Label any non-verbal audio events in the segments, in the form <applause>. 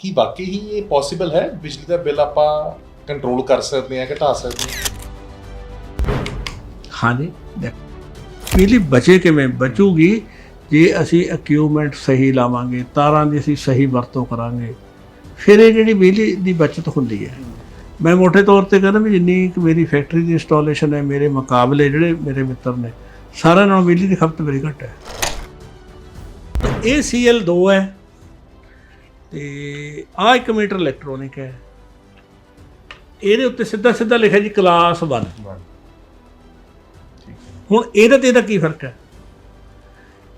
ਕੀ ਵਾਕਈ ਹੀ ਇਹ ਪੋਸੀਬਲ ਹੈ? ਬਿਜਲੀ ਦਾ ਬਿੱਲ ਆਪਾਂ ਕੰਟਰੋਲ ਕਰ ਸਕਦੇ ਹਾਂ ਘਟਾ ਸਕਦੇ ਹਾਂ? ਹਾਂਜੀ। ਬਿਜਲੀ ਬਚੇ ਕਿਵੇਂ? ਬਚੂਗੀ ਜੇ ਅਸੀਂ ਇਕਵਿਪਮੈਂਟ ਸਹੀ ਲਾਵਾਂਗੇ, ਤਾਰਾਂ ਦੀ ਅਸੀਂ ਸਹੀ ਵਰਤੋਂ ਕਰਾਂਗੇ, ਫਿਰ ਇਹ ਜਿਹੜੀ ਬਿਜਲੀ ਦੀ ਬਚਤ ਹੁੰਦੀ ਹੈ। ਮੈਂ ਮੋٹے ਤੌਰ ਤੇ ਕਹਿੰਦਾ ਵੀ ਜਿੰਨੀ ਕੁ ਮੇਰੀ ਫੈਕਟਰੀ ਦੀ ਇੰਸਟਾਲੇਸ਼ਨ ਹੈ, ਮੇਰੇ ਮੁਕਾਬਲੇ ਜਿਹੜੇ ਮੇਰੇ ਮਿੱਤਰ ਨੇ, ਸਾਰਿਆਂ ਨਾਲੋਂ ਬਿਜਲੀ ਦੀ ਖਪਤ ਬੜੀ ਘੱਟ ਹੈ। ਇਹ CL2 ਹੈ। ਤੇ ਆ 1 ਮੀਟਰ ਇਲੈਕਟ੍ਰੋਨਿਕ ਹੈ। ਇਹਦੇ ਉੱਤੇ ਸਿੱਧਾ ਸਿੱਧਾ ਲਿਖਿਆ ਜੀ ਕਲਾਸ 1 ਹੁਣ ਇਹਦਾ ਤੇ ਇਹਦਾ ਕੀ ਫ਼ਰਕ ਹੈ?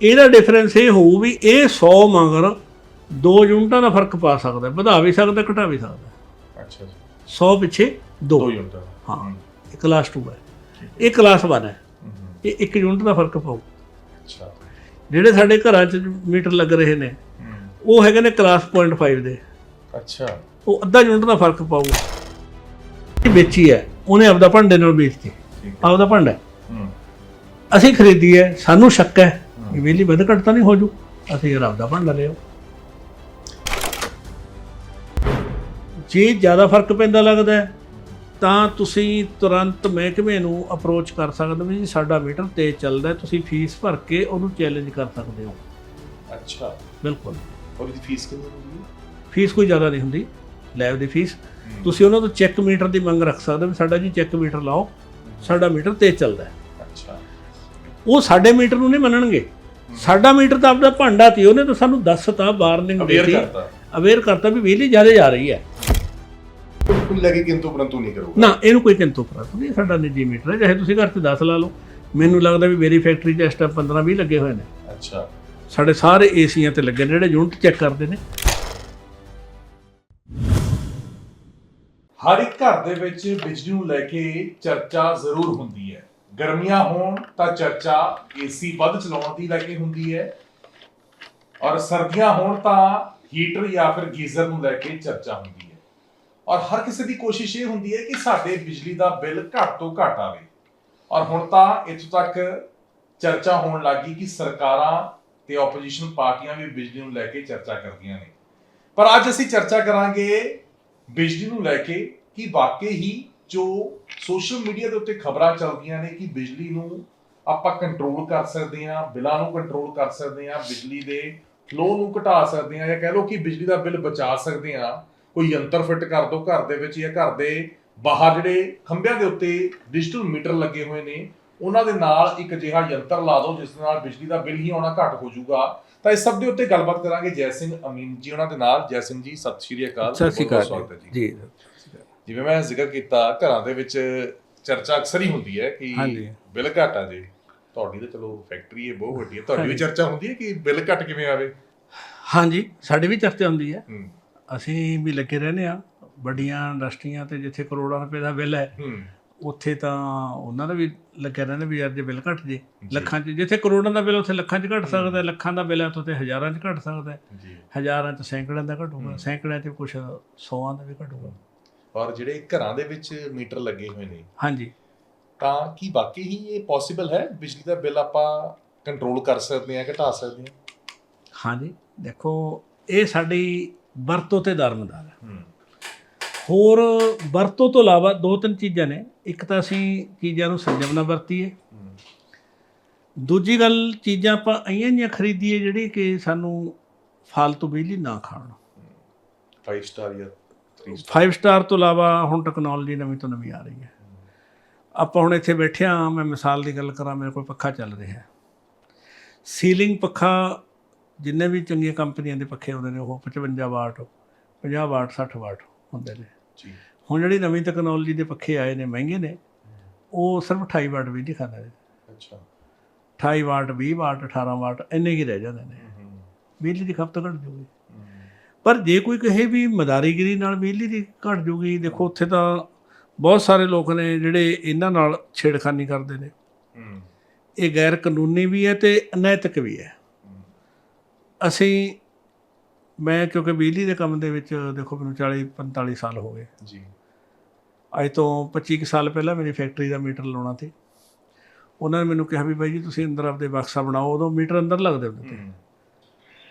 ਇਹਦਾ ਡਿਫਰੈਂਸ ਇਹ ਹੋਊ ਵੀ ਇਹ 100 ਮਗਰ 2 ਯੂਨਿਟਾਂ ਦਾ ਫ਼ਰਕ ਪਾ ਸਕਦਾ ਵਧਾ ਵੀ ਸਕਦਾ ਘਟਾ ਵੀ ਸਕਦਾ। ਅੱਛਾ ਜੀ। 100 ਪਿੱਛੇ 2 ਦੋ ਯੂਨਿਟ ਦਾ। ਹਾਂ ਇਹ ਕਲਾਸ 2 ਹੈ। ਇਹ ਕਲਾਸ 1 ਹੈ। ਇਹ 1 ਯੂਨਿਟ ਦਾ ਫ਼ਰਕ ਪਾਊ। ਅੱਛਾ। ਜਿਹੜੇ ਸਾਡੇ ਘਰਾਂ 'ਚ ਮੀਟਰ ਲੱਗ ਰਹੇ ਨੇ ਉਹ ਹੈਗੇ ਨੇ ਕਲਾਸ 0.5 ਦੇ। ਅੱਛਾ। ਉਹ ਅੱਧਾ ਯੂਨਿਟ ਦਾ ਫ਼ਰਕ ਪਾਊਗਾ। ਇਹ ਵੇਚੀ ਹੈ। ਉਹਨੇ ਆਪਦਾ ਭਾਂਡੇ ਨਾਲ ਵੇਚਤੀ। ਆਪਦਾ ਭਾਂਡਾ ਅਸੀਂ ਖਰੀਦੀ ਹੈ। ਸਾਨੂੰ ਸ਼ੱਕ ਹੈ ਕਿ ਬਿਜਲੀ ਵੱਧ ਘੱਟ ਤਾਂ ਨਹੀਂ ਹੋ ਜੂ ਅਸੀਂ ਰੱਬ ਦਾ ਭਾਂਡਾ ਲਿਓ ਜੇ ਜ਼ਿਆਦਾ ਫ਼ਰਕ ਪੈਂਦਾ ਲੱਗਦਾ ਹੈ, ਤਾਂ ਤੁਸੀਂ ਤੁਰੰਤ ਮਹਿਕਮੇ ਨੂੰ ਅਪਰੋਚ ਕਰ ਸਕਦੇ ਹੋ ਜੀ। ਸਾਡਾ ਮੀਟਰ ਤੇਜ਼ ਚੱਲਦਾ ਤੁਸੀਂ ਫੀਸ ਭਰ ਕੇ ਉਹਨੂੰ ਚੈਲੰਜ ਕਰ ਸਕਦੇ ਹੋ। ਅੱਛਾ। ਬਿਲਕੁਲ। ਔਰ ਇਹਦੀ ਫੀਸ ਕਿੰਨੀ ਹੁੰਦੀ ਹੈ? ਫੀਸ ਕੋਈ ਜ਼ਿਆਦਾ ਨਹੀਂ ਹੁੰਦੀ ਲੈਬ ਦੀ ਫੀਸ। ਤੁਸੀਂ ਉਹਨਾਂ ਤੋਂ ਚੈੱਕ ਮੀਟਰ ਦੀ ਮੰਗ ਰੱਖ ਸਕਦੇ ਹੋ ਸਾਡਾ ਜੀ ਚੈੱਕ ਮੀਟਰ ਲਾਓ ਸਾਡਾ ਮੀਟਰ ਤੇਜ਼ ਚੱਲਦਾ ਹੈ। ਅੱਛਾ। ਉਹ ਸਾਡੇ ਮੀਟਰ ਨੂੰ ਨਹੀਂ ਮੰਨਣਗੇ। ਸਾਡਾ ਮੀਟਰ ਤਾਂ ਆਪਦਾ ਭਾਂਡਾ ਤੀ ਉਹਨੇ ਤਾਂ ਸਾਨੂੰ ਦੱਸਤਾ ਵਾਰਨਿੰਗ ਦਿੱਤੀ। ਅਵੇਅਰ ਕਰਤਾ ਵੀ ਬਿਜਲੀ ਜ਼ਿਆਦਾ ਜਾ ਰਹੀ ਹੈ। ਬਿਲਕੁਲ ਲੱਗੇ ਕਿੰਤੂ ਪਰੰਤੂ ਨਹੀਂ ਕਰੂਗਾ। ਨਾ ਇਹਨੂੰ ਕੋਈ ਕਿੰਤੂ ਪਰੰਤੂ ਨਹੀਂ ਸਾਡਾ ਨਿੱਜੀ ਮੀਟਰ ਹੈ ਚਾਹੇ ਤੁਸੀਂ ਘਰ ਤੇ 10 ਲਾ ਲਓ। ਮੈਨੂੰ ਲੱਗਦਾ ਵੀ ਮੇਰੀ ਫੈਕਟਰੀ 'ਚ ਇਸ ਟਾਈਮ 15 20 ਲੱਗੇ ਹੋਏ ਨੇ। ਅੱਛਾ। ਸਾਡੇ ਸਾਰੇ ਏਸੀਆਂ ਤੇ ਲੱਗੇ ਨੇ, ਜਿਹੜੇ ਯੂਨਿਟ ਚੈੱਕ ਕਰਦੇ ਨੇ। ਹਰ ਇੱਕ ਘਰ ਦੇ ਵਿੱਚ ਬਿਜਲੀ ਨੂੰ ਲੈ ਕੇ ਚਰਚਾ ਜ਼ਰੂਰ ਹੁੰਦੀ ਹੈ। ਗਰਮੀਆਂ ਹੋਣ ਤਾਂ ਚਰਚਾ ਏਸੀ ਵੱਧ ਚਲਾਉਣ ਦੀ ਲੈ ਕੇ ਹੁੰਦੀ ਹੈ। ਔਰ ਸਰਦੀਆਂ ਹੋਣ ਤਾਂ ਹੀਟਰ ਜਾਂ ਫਿਰ ਗੀਜ਼ਰ ਨੂੰ ਲੈ ਕੇ ਚਰਚਾ ਹੁੰਦੀ ਹੈ। ਔਰ ਹਰ ਕਿਸੇ ਦੀ ਕੋਸ਼ਿਸ਼ ਇਹ ਹੁੰਦੀ ਹੈ ਕਿ ਸਾਡੇ ਬਿਜਲੀ ਦਾ ਬਿੱਲ ਘੱਟ ਤੋਂ ਘੱਟ ਆਵੇ। ਔਰ ਹੁਣ ਤਾਂ ਇੱਥੋਂ ਤੱਕ ਚਰਚਾ ਹੋਣ ਲੱਗੀ ਕਿ ਸਰਕਾਰਾਂ ਤੇ ਆਪੋਜੀਸ਼ਨ ਪਾਰਟੀਆਂ ਵੀ ਬਿਜਲੀ ਨੂੰ ਲੈ ਕੇ ਚਰਚਾ ਕਰਦੀਆਂ ਨੇ। ਪਰ ਅੱਜ ਅਸੀਂ ਚਰਚਾ ਕਰਾਂਗੇ ਬਿਜਲੀ ਨੂੰ ਲੈ ਕੇ ਕਿ ਵਾਕਈ ਹੀ ਜੋ ਸੋਸ਼ਲ ਮੀਡੀਆ ਦੇ ਉੱਤੇ ਖਬਰਾਂ ਚੱਲਦੀਆਂ ਨੇ ਕਿ ਬਿਜਲੀ ਨੂੰ ਆਪਾਂ ਕੰਟਰੋਲ ਕਰ ਸਕਦੇ ਹਾਂ, ਬਿੱਲਾਂ ਨੂੰ ਕੰਟਰੋਲ ਕਰ ਸਕਦੇ ਹਾਂ, ਬਿਜਲੀ ਦੇ ਫਲੋ ਨੂੰ ਘਟਾ ਸਕਦੇ ਹਾਂ ਜਾਂ ਕਹਿ ਲਓ ਕਿ ਬਿਜਲੀ ਦਾ ਬਿੱਲ ਬਚਾ ਸਕਦੇ ਹਾਂ। ਕੋਈ ਯੰਤਰ ਫਿੱਟ ਕਰ ਦਿਓ ਘਰ ਦੇ ਵਿੱਚ ਜਾਂ ਘਰ ਦੇ ਬਾਹਰ ਜਿਹੜੇ ਖੰਭਿਆਂ ਦੇ ਉੱਤੇ ਡਿਜੀਟਲ ਮੀਟਰ ਲੱਗੇ ਹੋਏ ਨੇ ਉਹਨਾਂ ਦੇ ਨਾਲ ਇੱਕ ਅਜਿਹਾ ਯੰਤਰ ਲਾ ਦਿਓ ਜਿਸ ਨਾਲ ਬਿਜਲੀ ਦਾ ਬਿੱਲ ਹੀ ਆਉਣਾ ਘੱਟ ਹੋ ਜਾਊਗਾ। ਤਾਂ ਇਸ ਸਭ ਦੇ ਉੱਤੇ ਗੱਲਬਾਤ ਕਰਾਂਗੇ ਜੈ ਸਿੰਘ ਅਮੀਨ ਜੀ ਉਹਨਾਂ ਦੇ ਨਾਲ। ਜੈ ਸਿੰਘ ਜੀ ਸਤਿ ਸ਼੍ਰੀ ਅਕਾਲ। ਸਤਿ ਸ਼੍ਰੀ ਅਕਾਲ ਜੀ। ਜਿਵੇਂ ਮੈਂ ਜ਼ਿਕਰ ਕੀਤਾ ਘਰਾਂ ਦੇ ਵਿੱਚ ਚਰਚਾ ਅਕਸਰ ਹੀ ਹੁੰਦੀ ਹੈ ਕਿ। ਬਿੱਲ ਘੱਟ ਆ ਜੇ। ਤੁਹਾਡੀ ਤਾਂ ਚਲੋ ਫੈਕਟਰੀ ਹੈ ਬਹੁਤ ਵੱਡੀ ਹੈ। ਤੁਹਾਡੀ ਵੀ ਚਰਚਾ ਹੁੰਦੀ ਹੈ ਕਿ ਬਿੱਲ ਘੱਟ ਕਿਵੇਂ ਆਵੇ? ਹਾਂਜੀ ਸਾਡੇ ਵੀ ਚਰਚਾ ਹੁੰਦੀ ਹੈ। ਅਸੀਂ ਵੀ ਲੱਗੇ ਰਹਿੰਦੇ ਆ ਵੱਡੀਆਂ ਇੰਡਸਟਰੀਆਂ ਤੇ ਜਿੱਥੇ ਕਰੋੜਾਂ ਰੁਪਏ ਦਾ ਬਿੱਲ ਹੈ ਹੂੰ। ਉੱਥੇ ਤਾਂ ਉਹਨਾਂ ਦਾ ਵੀ ਲੱਗਿਆ ਰਹਿੰਦਾ ਵੀ ਯਾਰ ਜੇ ਬਿੱਲ ਘਟ ਜੇ ਲੱਖਾਂ 'ਚ ਜਿੱਥੇ ਕਰੋੜਾਂ ਦਾ ਬਿੱਲ ਉੱਥੇ ਲੱਖਾਂ 'ਚ ਘਟ ਸਕਦਾ ਲੱਖਾਂ ਦਾ ਬਿੱਲ ਉੱਥੇ ਹਜ਼ਾਰਾਂ 'ਚ ਘਟ ਸਕਦਾ। ਹਜ਼ਾਰਾਂ 'ਚ ਸੈਂਕੜਿਆਂ ਦਾ ਘਟੂਗਾ। ਸੈਂਕੜਿਆਂ 'ਚ ਕੁਝ ਸੌਆਂ ਦਾ ਵੀ ਘਟੂਗਾ। ਔਰ ਜਿਹੜੇ ਘਰਾਂ ਦੇ ਵਿੱਚ ਮੀਟਰ ਲੱਗੇ ਹੋਏ ਨੇ ਹਾਂਜੀ। ਤਾਂ ਕੀ ਵਾਕਈ ਹੀ ਇਹ ਪੋਸੀਬਲ ਹੈ? ਬਿਜਲੀ ਦਾ ਬਿੱਲ ਆਪਾਂ ਕੰਟਰੋਲ ਕਰ ਸਕਦੇ ਹਾਂ ਘਟਾ ਸਕਦੇ ਹਾਂ? ਹਾਂਜੀ। ਦੇਖੋ ਇਹ ਸਾਡੀ ਵਰਤੋਂ ਤੇ ਦਰਮਦਾਰ ਹੈ। ਹੂੰ। ਹੋਰ ਵਰਤੋਂ ਤੋਂ ਇਲਾਵਾ ਦੋ ਤਿੰਨ ਚੀਜ਼ਾਂ ਨੇ। ਇੱਕ ਤਾਂ ਅਸੀਂ ਚੀਜ਼ਾਂ ਨੂੰ ਸੰਜਮ ਨਾਲ ਵਰਤੀਏ। ਦੂਜੀ ਗੱਲ ਚੀਜ਼ਾਂ ਆਪਾਂ ਅਈਆਂ ਜੀਆਂ ਖਰੀਦੀਏ ਜਿਹੜੀ ਕਿ ਸਾਨੂੰ ਫालतू ਬਿਜਲੀ ਨਾ ਖਾਣ। 5 ਸਟਾਰ ਜਾਂ 3 ਸਟਾਰ 5 ਸਟਾਰ ਤੋਂ ਇਲਾਵਾ ਹੁਣ ਟੈਕਨੋਲੋਜੀ ਨਵੀਂ ਤੋਂ ਨਵੀਂ ਆ ਰਹੀ ਹੈ। ਆਪਾਂ ਹੁਣ ਇੱਥੇ ਬੈਠੇ ਆ ਮੈਂ ਮਿਸਾਲ ਦੀ ਗੱਲ ਕਰਾਂ ਮੇਰੇ ਕੋਲ ਪੱਖਾ ਚੱਲ ਰਿਹਾ ਹੈ। ਸੀਲਿੰਗ ਪੱਖਾ ਜਿੰਨੇ ਵੀ ਚੰਗੀਆਂ ਕੰਪਨੀਆਂ ਦੇ ਪੱਖੇ ਆਉਂਦੇ ਨੇ ਉਹ 55 ਵਾਟ 50 ਵਾਟ 60 ਵਾਟ। ਹੁੰਦੇ ਨੇ। ਜੀ। ਹੁਣ ਜਿਹੜੀ ਨਵੀਂ ਟੈਕਨੋਲੋਜੀ ਦੇ ਪੱਖੇ ਆਏ ਨੇ ਮਹਿੰਗੇ ਨੇ ਉਹ ਸਿਰਫ 28 ਵਾਟ ਵੀ ਖਾਂਦੇ। ਨੇ ਅੱਛਾ। 28 ਵਾਟ 20 ਵਾਟ 18 ਵਾਟ ਇੰਨੇ ਹੀ ਰਹਿ ਜਾਂਦੇ ਨੇ। ਬਿਜਲੀ ਦੀ ਖਪਤ ਘਟ ਜੂਗੀ ਪਰ ਜੇ ਕੋਈ ਕਹੇ ਵੀ ਮਦਾਰੀਗਿਰੀ ਨਾਲ ਬਿਜਲੀ ਦੀ ਘਟ ਜੂਗੀ ਦੇਖੋ ਉੱਥੇ ਤਾਂ ਬਹੁਤ ਸਾਰੇ ਲੋਕ ਨੇ ਜਿਹੜੇ ਇਹਨਾਂ ਨਾਲ ਛੇੜਖਾਨੀ ਕਰਦੇ ਨੇ। ਇਹ ਗੈਰ ਕਾਨੂੰਨੀ ਵੀ ਹੈ ਤੇ ਅਨੈਤਿਕ ਵੀ ਹੂੰ। ਅਸੀਂ ਮੈਂ ਕਿਉਂਕਿ ਬਿਜਲੀ ਦੇ ਕੰਮ ਦੇ ਵਿੱਚ ਦੇਖੋ ਮੈਨੂੰ 40 45 ਸਾਲ ਹੋ ਗਏ। ਜੀ। ਅੱਜ ਤੋਂ 25 ਕੁ ਸਾਲ ਪਹਿਲਾਂ ਮੇਰੀ ਫੈਕਟਰੀ ਦਾ ਮੀਟਰ ਲਾਉਣਾ ਸੀ। ਉਹਨਾਂ ਨੇ ਮੈਨੂੰ ਕਿਹਾ ਵੀ ਬਾਈ ਜੀ ਤੁਸੀਂ ਅੰਦਰ ਆਪਦੇ ਬਕਸਾ ਬਣਾਓ ਉਦੋਂ ਮੀਟਰ ਅੰਦਰ ਲੱਗਦੇ ਹੁੰਦੇ ਸੀ।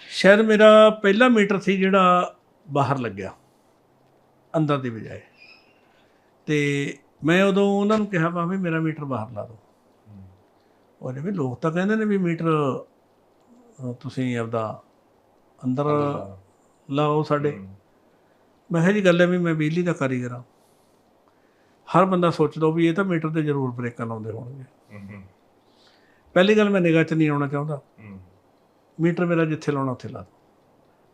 ਸ਼ਾਇਦ ਮੇਰਾ ਪਹਿਲਾ ਮੀਟਰ ਸੀ ਜਿਹੜਾ ਬਾਹਰ ਲੱਗਿਆ ਅੰਦਰ ਦੀ ਬਜਾਏ। ਤੇ ਮੈਂ ਉਦੋਂ ਉਹਨਾਂ ਨੂੰ ਕਿਹਾ ਵਾ ਵੀ ਮੇਰਾ ਮੀਟਰ ਬਾਹਰ ਲਾ ਦਿਓ। ਉਹਨੇ ਵੀ ਲੋਕ ਤਾਂ ਕਹਿੰਦੇ ਨੇ ਵੀ ਮੀਟਰ ਤੁਸੀਂ ਆਪਦਾ ਅੰਦਰ ਲਾਓ ਸਾਡੇ। ਮੈਂ ਕਿਹਾ ਜੀ ਗੱਲ ਹੈ ਵੀ ਮੈਂ ਬਿਜਲੀ ਦਾ ਕਾਰੀਗਰ ਹਾਂ। ਹਰ ਬੰਦਾ ਸੋਚਦਾ ਵੀ ਇਹ ਤਾਂ ਮੀਟਰ ਤੇ ਜ਼ਰੂਰ ਬ੍ਰੇਕਾਂ ਲਾਉਂਦੇ ਹੋਣਗੇ। ਪਹਿਲੀ ਗੱਲ ਮੈਂ ਨਿਗਾਹ 'ਚ ਨਹੀਂ ਆਉਣਾ ਚਾਹੁੰਦਾ। ਮੀਟਰ ਮੇਰਾ ਜਿੱਥੇ ਲਾਉਣਾ ਉੱਥੇ ਲਾ ਦਿਓ।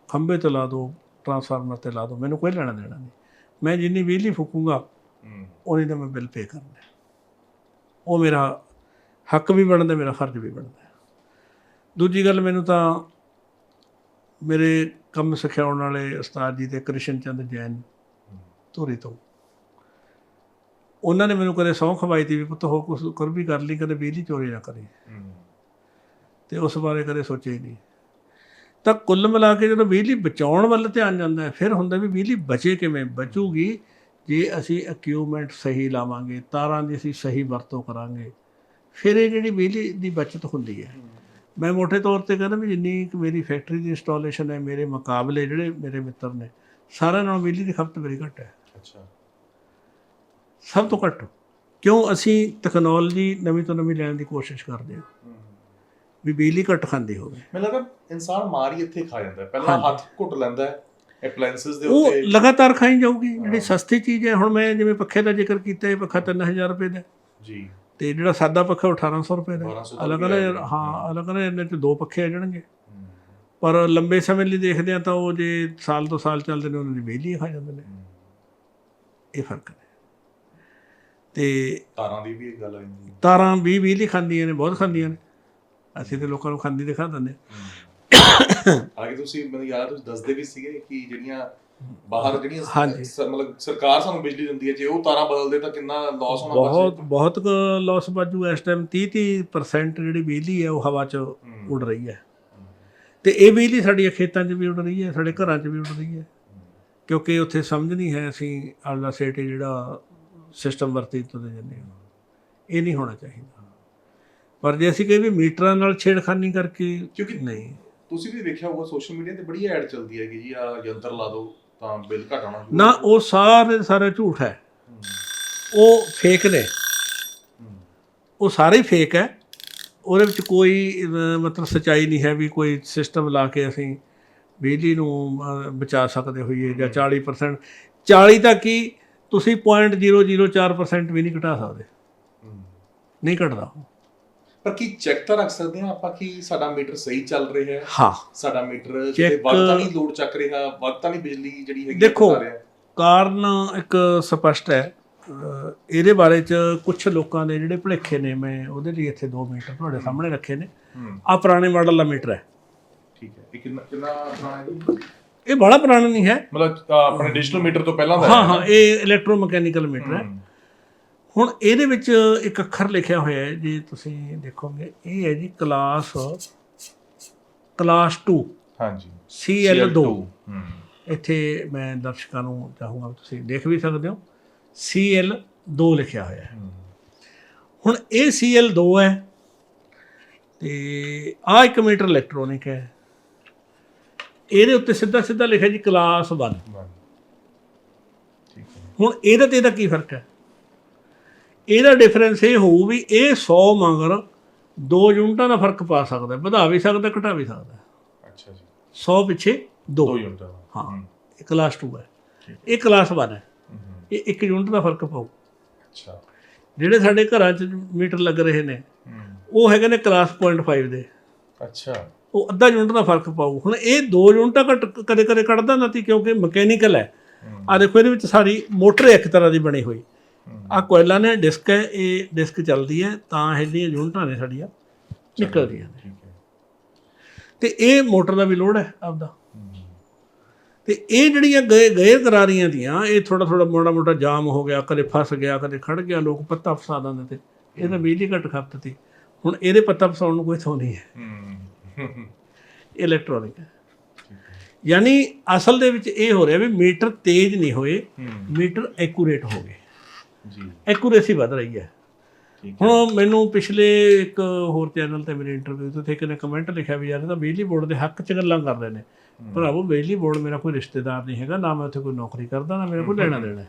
ਖੰਭੇ ਤੇ ਲਾ ਦਿਓ ਟਰਾਂਸਫਾਰਮਰ ਤੇ ਲਾ ਦਿਓ ਮੈਨੂੰ ਕੋਈ ਲੈਣਾ ਦੇਣਾ ਨਹੀਂ। ਮੈਂ ਜਿੰਨੀ ਬਿਜਲੀ ਫੂਕੂੰਗਾ ਉਨੀ ਦਾ ਮੈਂ ਬਿੱਲ ਪੇ ਕਰਨਾ। ਉਹ ਮੇਰਾ ਹੱਕ ਵੀ ਬਣਦਾ ਮੇਰਾ ਫਰਜ਼ ਵੀ ਬਣਦਾ। ਦੂਜੀ ਗੱਲ ਮੈਨੂੰ ਤਾਂ ਮੇਰੇ ਕੰਮ ਸਿਖਾਉਣ ਵਾਲੇ ਉਸਤਾਦ ਜੀ ਤੇ ਕ੍ਰਿਸ਼ਨ ਚੰਦ ਜੈਨ ਧੂਰੀ ਤੋਂ। ਉਹਨਾਂ ਨੇ ਮੈਨੂੰ ਕਦੇ ਸਹੁੰ ਖਵਾਈ ਤੀ ਵੀ ਪੁੱਤ ਹੋ ਕੁਛ ਕਰ ਵੀ ਕਰ ਲਈ ਕਦੇ ਬਿਜਲੀ ਚੋਰੀ ਨਾ ਕਰੀ। ਤੇ ਉਸ ਬਾਰੇ ਕਦੇ ਸੋਚਿਆ ਨਹੀਂ। ਤਾਂ ਕੁੱਲ ਮਿਲਾ ਕੇ ਜਦੋਂ ਬਿਜਲੀ ਬਚਾਉਣ ਵੱਲ ਧਿਆਨ ਜਾਂਦਾ ਹੈ ਫਿਰ ਹੁੰਦਾ ਵੀ ਬਿਜਲੀ ਬਚੇ ਕਿਵੇਂ? ਬਚੂਗੀ ਜੇ ਅਸੀਂ ਇਕਵਿਪਮੈਂਟ ਸਹੀ ਲਾਵਾਂਗੇ ਤਾਰਾਂ ਦੀ ਅਸੀਂ ਸਹੀ ਵਰਤੋਂ ਕਰਾਂਗੇ ਫਿਰ ਇਹ ਜਿਹੜੀ ਬਿਜਲੀ ਦੀ ਬਚਤ ਹੁੰਦੀ ਹੈ ਮੈਂ ਮੋٹے ਤੌਰ ਤੇ ਕਹਿੰਦਾ ਵੀ ਜਿੰਨੀ ਮੇਰੀ ਫੈਕਟਰੀ ਦੀ ਇੰਸਟਾਲੇਸ਼ਨ ਹੈ ਮੇਰੇ ਮੁਕਾਬਲੇ ਜਿਹੜੇ ਮੇਰੇ ਮਿੱਤਰ ਨੇ ਸਾਰਿਆਂ ਨਾਲੋਂ ਬਿਜਲੀ ਦੀ ਖਪਤ ਮੇਰੀ ਘੱਟ ਹੈ। ਅੱਛਾ। ਸਭ ਤੋਂ ਘੱਟ। ਕਿਉਂ ਅਸੀਂ ਟੈਕਨੋਲੋਜੀ ਨਵੀਂ ਤੋਂ ਨਵੀਂ ਲੈਣ ਦੀ ਕੋਸ਼ਿਸ਼ ਕਰਦੇ ਹਾਂ। ਵੀ ਬਿਜਲੀ ਘੱਟ ਖਾਂਦੀ ਹੋਵੇ। ਮੈਨੂੰ ਲੱਗਦਾ ਇਨਸਾਨ ਮਾਰ ਹੀ ਇੱਥੇ ਖਾ ਜਾਂਦਾ ਹੈ। ਪਹਿਲਾਂ ਹੱਥ ਘੁੱਟ ਲੈਂਦਾ ਹੈ ਐਪਲਾਈਐਂਸਸ ਦੇ ਉਹ ਉੱਤੇ। ਲਗਾਤਾਰ ਖਾਈ ਜਾਊਗੀ। ਜਿਹੜੀ ਸਸਤੀ ਚੀਜ਼ ਹੈ ਹੁਣ ਮੈਂ ਜਿਵੇਂ ਪੱਖੇ ਦਾ ਜ਼ਿਕਰ ਕੀਤਾ ਇਹ ਪੱਖਾ 3000 ਰੁਪਏ ਦਾ ਹੈ। ਜੀ। ਤੇ ਜਿਹੜਾ ਸਾਦਾ ਪੱਖਾ ਉਹ 1800 ਰੁਪਏ ਦਾ ਹੈ। 1200 ਤੋਂ ਅਲੱਗ ਵੀ ਅਲੱਗ ਹੈ। ਹਾਂ। ਅਲੱਗ ਅਲੱਗ ਇਹਨਾਂ ਚ ਦੋ ਪੱਖੇ ਆ ਜਾਣਗੇ। ਪਰ ਲੰਬੇ ਸਮੇਂ ਲਈ ਦੇਖਦੇ ਆ ਤਾਂ ਉਹ ਜੇ ਸਾਲ ਤੋਂ ਸਾਲ ਚੱਲਦੇ ਨੇ ਉਹਨਾਂ ਦੀ ਬਿਜਲੀ ਖਾ ਜਾਂਦੇ ਨੇ। ਇਹ ਫ਼ਰਕ ਹੈ। ਤੇ ਤਾਰਾਂ ਦੀ ਵੀ ਇੱਕ ਗੱਲ ਆ ਜਾਂਦੀ ਤਾਰਾਂ ਵੀ ਬਿਜਲੀ ਖਾਂਦੀਆਂ ਨੇ ਬਹੁਤ ਖਾਂਦੀਆਂ ਨੇ। ਅਸੀਂ ਤੇ ਲੋਕਾਂ ਨੂੰ ਖਾਂਦੀ ਦਿਖਾ ਦਿੰਦੇ। ਹਾਲਾਂਕਿ ਤੁਸੀਂ ਮੈਨੂੰ ਯਾਦ ਤੁਸੀਂ ਦੱਸਦੇ ਵੀ ਸੀਗੇ ਕਿ ਜਿਹੜੀਆਂ ਬਾਹਰ ਜਿਹੜੀਆਂ ਹਾਂਜੀ। ਸ- ਮਤਲਬ ਸਰਕਾਰ ਸਾਨੂੰ ਬਿਜਲੀ ਦਿੰਦੀ ਹੈ ਜੇ ਉਹ ਤਾਰਾਂ ਬਦਲਦੇ ਤਾਂ ਕਿੰਨਾ ਲਾਸ ਹੋਣਾ ਬਹੁਤ ਬਹੁਤ ਲਾਸ ਬਾਜੂ। ਇਸ ਟਾਈਮ 30 30% ਜਿਹੜੀ ਬਿਜਲੀ ਹੈ ਉਹ ਹਵਾ 'ਚ ਉੱਡ ਰਹੀ ਹੈ। ਤੇ ਇਹ ਬਿਜਲੀ ਸਾਡੀਆਂ ਖੇਤਾਂ 'ਚ ਵੀ ਉੱਡ ਰਹੀ ਹੈ ਸਾਡੇ ਘਰਾਂ 'ਚ ਵੀ ਉੱਡ ਰਹੀ ਹੈ। ਕਿਉਂਕਿ ਉੱਥੇ ਸਮਝ ਨਹੀਂ ਹੈ ਅਸੀਂ ਆਲਾ ਸੇਟ ਜਿਹੜਾ ਸਿਸਟਮ ਵਰਤੀ ਤੁਰੇ ਜਾਂਦੇ ਹਾਂ। ਇਹ ਨਹੀਂ ਹੋਣਾ ਚਾਹੀਦਾ। ਪਰ ਜੇ ਅਸੀਂ ਕਹੇ ਵੀ ਮੀਟਰਾਂ ਨਾਲ ਛੇੜਖਾਨੀ ਕਰਕੇ ਕਿਉਂਕਿ ਨਹੀਂ। ਤੁਸੀਂ ਵੀ ਵੇਖਿਆ ਹੋਊਗਾ ਸੋਸ਼ਲ ਮੀਡੀਆ ਤੇ ਬੜੀ ਐਡ ਚੱਲਦੀ ਹੈ ਕਿ ਜੀ ਆ ਯੰਤਰ ਲਾ ਦਿਓ। ਤਾਂ ਬਿੱਲ ਘੱਟ ਆਉਣਾ ਸ਼ੁਰੂ ਨਾ ਉਹ ਸਾਰੇ ਸਾਰੇ ਝੂਠ ਹੈ। ਉਹ ਫੇਕ ਨੇ। ਉਹ ਸਾਰੇ ਹੀ ਫੇਕ ਹੈ। ਉਹਦੇ ਵਿੱਚ ਕੋਈ ਮਤਲਬ ਸਚਾਈ ਨਹੀਂ ਹੈ ਵੀ ਕੋਈ ਸਿਸਟਮ ਲਾ ਕੇ ਅਸੀਂ ਬਿਜਲੀ ਨੂੰ ਬਚਾ ਸਕਦੇ ਹੋਈਏ ਜਾਂ 40% 40 ਤੱਕ ਕੀ? ਤੁਸੀਂ 0.004% ਵੀ ਨਹੀਂ ਘਟਾ ਸਕਦੇ। ਨਹੀਂ ਘਟਦਾ। ਪਰ ਕੀ ਚੈੱਕ ਤਾਂ ਰੱਖ ਸਕਦੇ ਹਾਂ ਆਪਾਂ ਕਿ ਸਾਡਾ ਮੀਟਰ ਸਹੀ ਚੱਲ ਰਿਹਾ ਹੈ? ਹਾਂ। ਸਾਡਾ ਮੀਟਰ Check- ਵੱਧ ਤਾਂ ਨਹੀਂ ਲੋਡ ਚੱਕ ਰਿਹਾ ਵੱਧ ਤਾਂ ਨਹੀਂ ਬਿਜਲੀ ਜਿਹੜੀ ਹੈਗੀ ਦੇਖੋ, ਕਾਰਨ ਇੱਕ ਸਪਸ਼ਟ ਹੈ। ਇਹਦੇ ਬਾਰੇ ਚ ਕੁਝ ਲੋਕਾਂ ਦੇ ਜਿਹੜੇ ਭੁਲੇਖੇ ਨੇ ਮੈਂ ਉਹਦੇ ਲਈ ਇੱਥੇ 2 ਮੀਟਰ ਤੁਹਾਡੇ ਸਾਹਮਣੇ ਰੱਖੇ ਨੇ। ਆ ਪੁਰਾਣੇ ਮਾਡਲ ਦਾ ਮੀਟਰ ਹੈ। ਠੀਕ ਹੈ। ਇਹ ਕਿੰਨਾ ਕਿੰਨਾ ਪੁਰਾਣਾ? ਇਹ ਬੜਾ ਪੁਰਾਣਾ ਨਹੀਂ ਹੈ। ਮਤਲਬ ਆਪਣੇ ਡਿਜੀਟਲ ਮੀਟਰ ਤੋਂ ਪਹਿਲਾਂ ਦਾ ਹਾਂ। ਹੈ ਹਾਂ ਇਹ ਇਲੈਕਟ੍ਰੋਮੈਕੈਨੀਕਲ ਮੀਟਰ ਹੈ। ਹੂੰ। ਹੁਣ ਇਹਦੇ ਵਿੱਚ ਇੱਕ ਅੱਖਰ ਲਿਖਿਆ ਹੋਇਆ ਹੈ ਜੇ ਤੁਸੀਂ ਦੇਖੋਗੇ ਇਹ ਹੈ ਜੀ ਕਲਾਸ ਕਲਾਸ 2 ਹਾਂਜੀ। CL2 ਹੂੰ। ਇੱਥੇ ਮੈਂ ਦਰਸ਼ਕਾਂ ਨੂੰ ਚਾਹੂੰਗਾ ਤੁਸੀਂ ਦੇਖ ਵੀ ਸਕਦੇ ਹੋ। CL2 ਲਿਖਿਆ ਹੋਇਆ ਹੈ। ਹੁਣ ਇਹ CL2 ਹੈ ਤੇ ਆ ਇੱਕ ਮੀਟਰ ਇਲੈਕਟ੍ਰੋਨਿਕ ਹੈ। ਇਹਦੇ ਉੱਤੇ ਸਿੱਧਾ ਸਿੱਧਾ ਲਿਖਿਆ ਜੀ ਕਲਾਸ 1 ਬਸ। ਠੀਕ ਹੈ। ਹੁਣ ਇਹਦਾ ਤੇ ਇਹਦਾ ਕੀ ਫ਼ਰਕ ਹੈ? ਇਹਦਾ ਡਿਫਰੈਂਸ ਇਹ ਹੋਊ ਵੀ ਇਹ 100 ਮਗਰ ਦੋ ਯੂਨਿਟਾਂ ਦਾ ਫ਼ਰਕ ਪਾ ਸਕਦਾ ਵਧਾ ਵੀ ਸਕਦਾ ਘਟਾ ਵੀ ਸਕਦਾ। ਅੱਛਾ ਜੀ 100 ਪਿੱਛੇ 2 ਦੋ ਯੂਨਿਟ ਹਾਂ। ਇਹ ਕਲਾਸ 2 ਹੈ। ਇਹ ਕਲਾਸ 1 ਹੈ। ਇਹ 1 ਯੂਨਿਟ ਦਾ ਫ਼ਰਕ ਪਾਊ ਅੱਛਾ ਜਿਹੜੇ ਸਾਡੇ ਘਰਾਂ 'ਚ ਮੀਟਰ ਲੱਗ ਰਹੇ ਨੇ। ਉਹ ਹੈਗੇ ਨੇ ਕਲਾਸ 0.5 ਦੇ ਅੱਛਾ ਉਹ ਅੱਧਾ ਯੂਨਿਟ ਦਾ ਫ਼ਰਕ ਪਾਊ ਹੁਣ ਇਹ ਦੋ ਯੂਨਿਟਾਂ ਘੱਟ ਕਦੇ ਕਦੇ ਕੱਢਦਾ ਨਾ ਤੀ ਕਿਉਂਕਿ ਮਕੈਨੀਕਲ ਹੈ। ਆ ਦੇਖੋ ਇਹਦੇ ਵਿੱਚ ਸਾਰੀ ਮੋਟਰ ਇੱਕ ਤਰ੍ਹਾਂ ਦੀ ਬਣੀ ਹੋਈ। ਆ ਕੋਇਲਾ ਨੇ ਡਿਸਕ ਹੈ ਇਹ ਡਿਸਕ ਚੱਲਦੀ ਹੈ ਤਾਂ ਇਹ ਜਿਹੜੀਆਂ ਯੂਨਿਟਾਂ ਨੇ ਸਾਡੀਆਂ ਨਿਕਲਦੀਆਂ ਨੇ। ਤੇ ਇਹ ਮੋਟਰ ਦਾ ਵੀ ਲੋਡ ਹੈ ਆਪਦਾ। ਤੇ ਇਹ ਜਿਹੜੀਆਂ ਗਏ ਗਏ ਕਰਾਰੀਆਂ ਦੀਆਂ ਇਹ ਥੋੜਾ ਥੋੜਾ ਮੋੜਾ ਮੋਟਾ ਜਾਮ ਹੋ ਗਿਆ ਕਦੇ ਫਸ ਗਿਆ ਕਦੇ ਖੜ ਗਿਆ ਲੋਕ ਪੱਤਾ ਫਸਾ ਦਿੰਦੇ ਤੇ। ਇਹਦਾ ਬਿਜਲੀ ਘੱਟ ਖਪਤ ਤੀ ਹੁਣ ਇਹਦੇ ਪੱਤਾ ਫਸਾਉਣ ਨੂੰ ਕੋਈ ਥੋ ਨਹੀਂ ਹੈ। ਇਲੈਕਟ੍ਰੋਨਿਕ ਯਾਨੀ ਅਸਲ ਦੇ ਵਿੱਚ ਇਹ ਹੋ ਰਿਹਾ ਵੀ ਮੀਟਰ ਤੇਜ਼ ਨਹੀਂ ਹੋਏ। ਮੀਟਰ ਐਕੂਰੇਟ ਹੋ ਗਏ। ਜੀ। ਐਕੂਰੇਸੀ ਵੱਧ ਰਹੀ ਹੈ। ਹੁਣ ਮੈਨੂੰ ਪਿਛਲੇ ਇੱਕ ਹੋਰ ਚੈਨਲ ਤੇ ਮੇਰੇ ਇੰਟਰਵਿਊ ਤੇ ਇੱਕ ਨੇ ਕਮੈਂਟ ਲਿਖਿਆ ਵੀ ਯਾਰ ਇਹ ਤਾਂ ਬਿਜਲੀ ਬੋਰਡ ਦੇ ਹੱਕ 'ਚ ਗੱਲਾਂ ਕਰਦੇ ਨੇ। ਭਰਾਵੋ ਬਿਜਲੀ ਬੋਰਡ ਮੇਰਾ ਕੋਈ ਰਿਸ਼ਤੇਦਾਰ ਨਹੀਂ ਹੈਗਾ ਨਾ ਮੈਂ ਉੱਥੇ ਕੋਈ ਨੌਕਰੀ ਕਰਦਾ ਨਾ ਮੇਰਾ ਕੋਈ ਲੈਣਾ ਦੇਣਾ।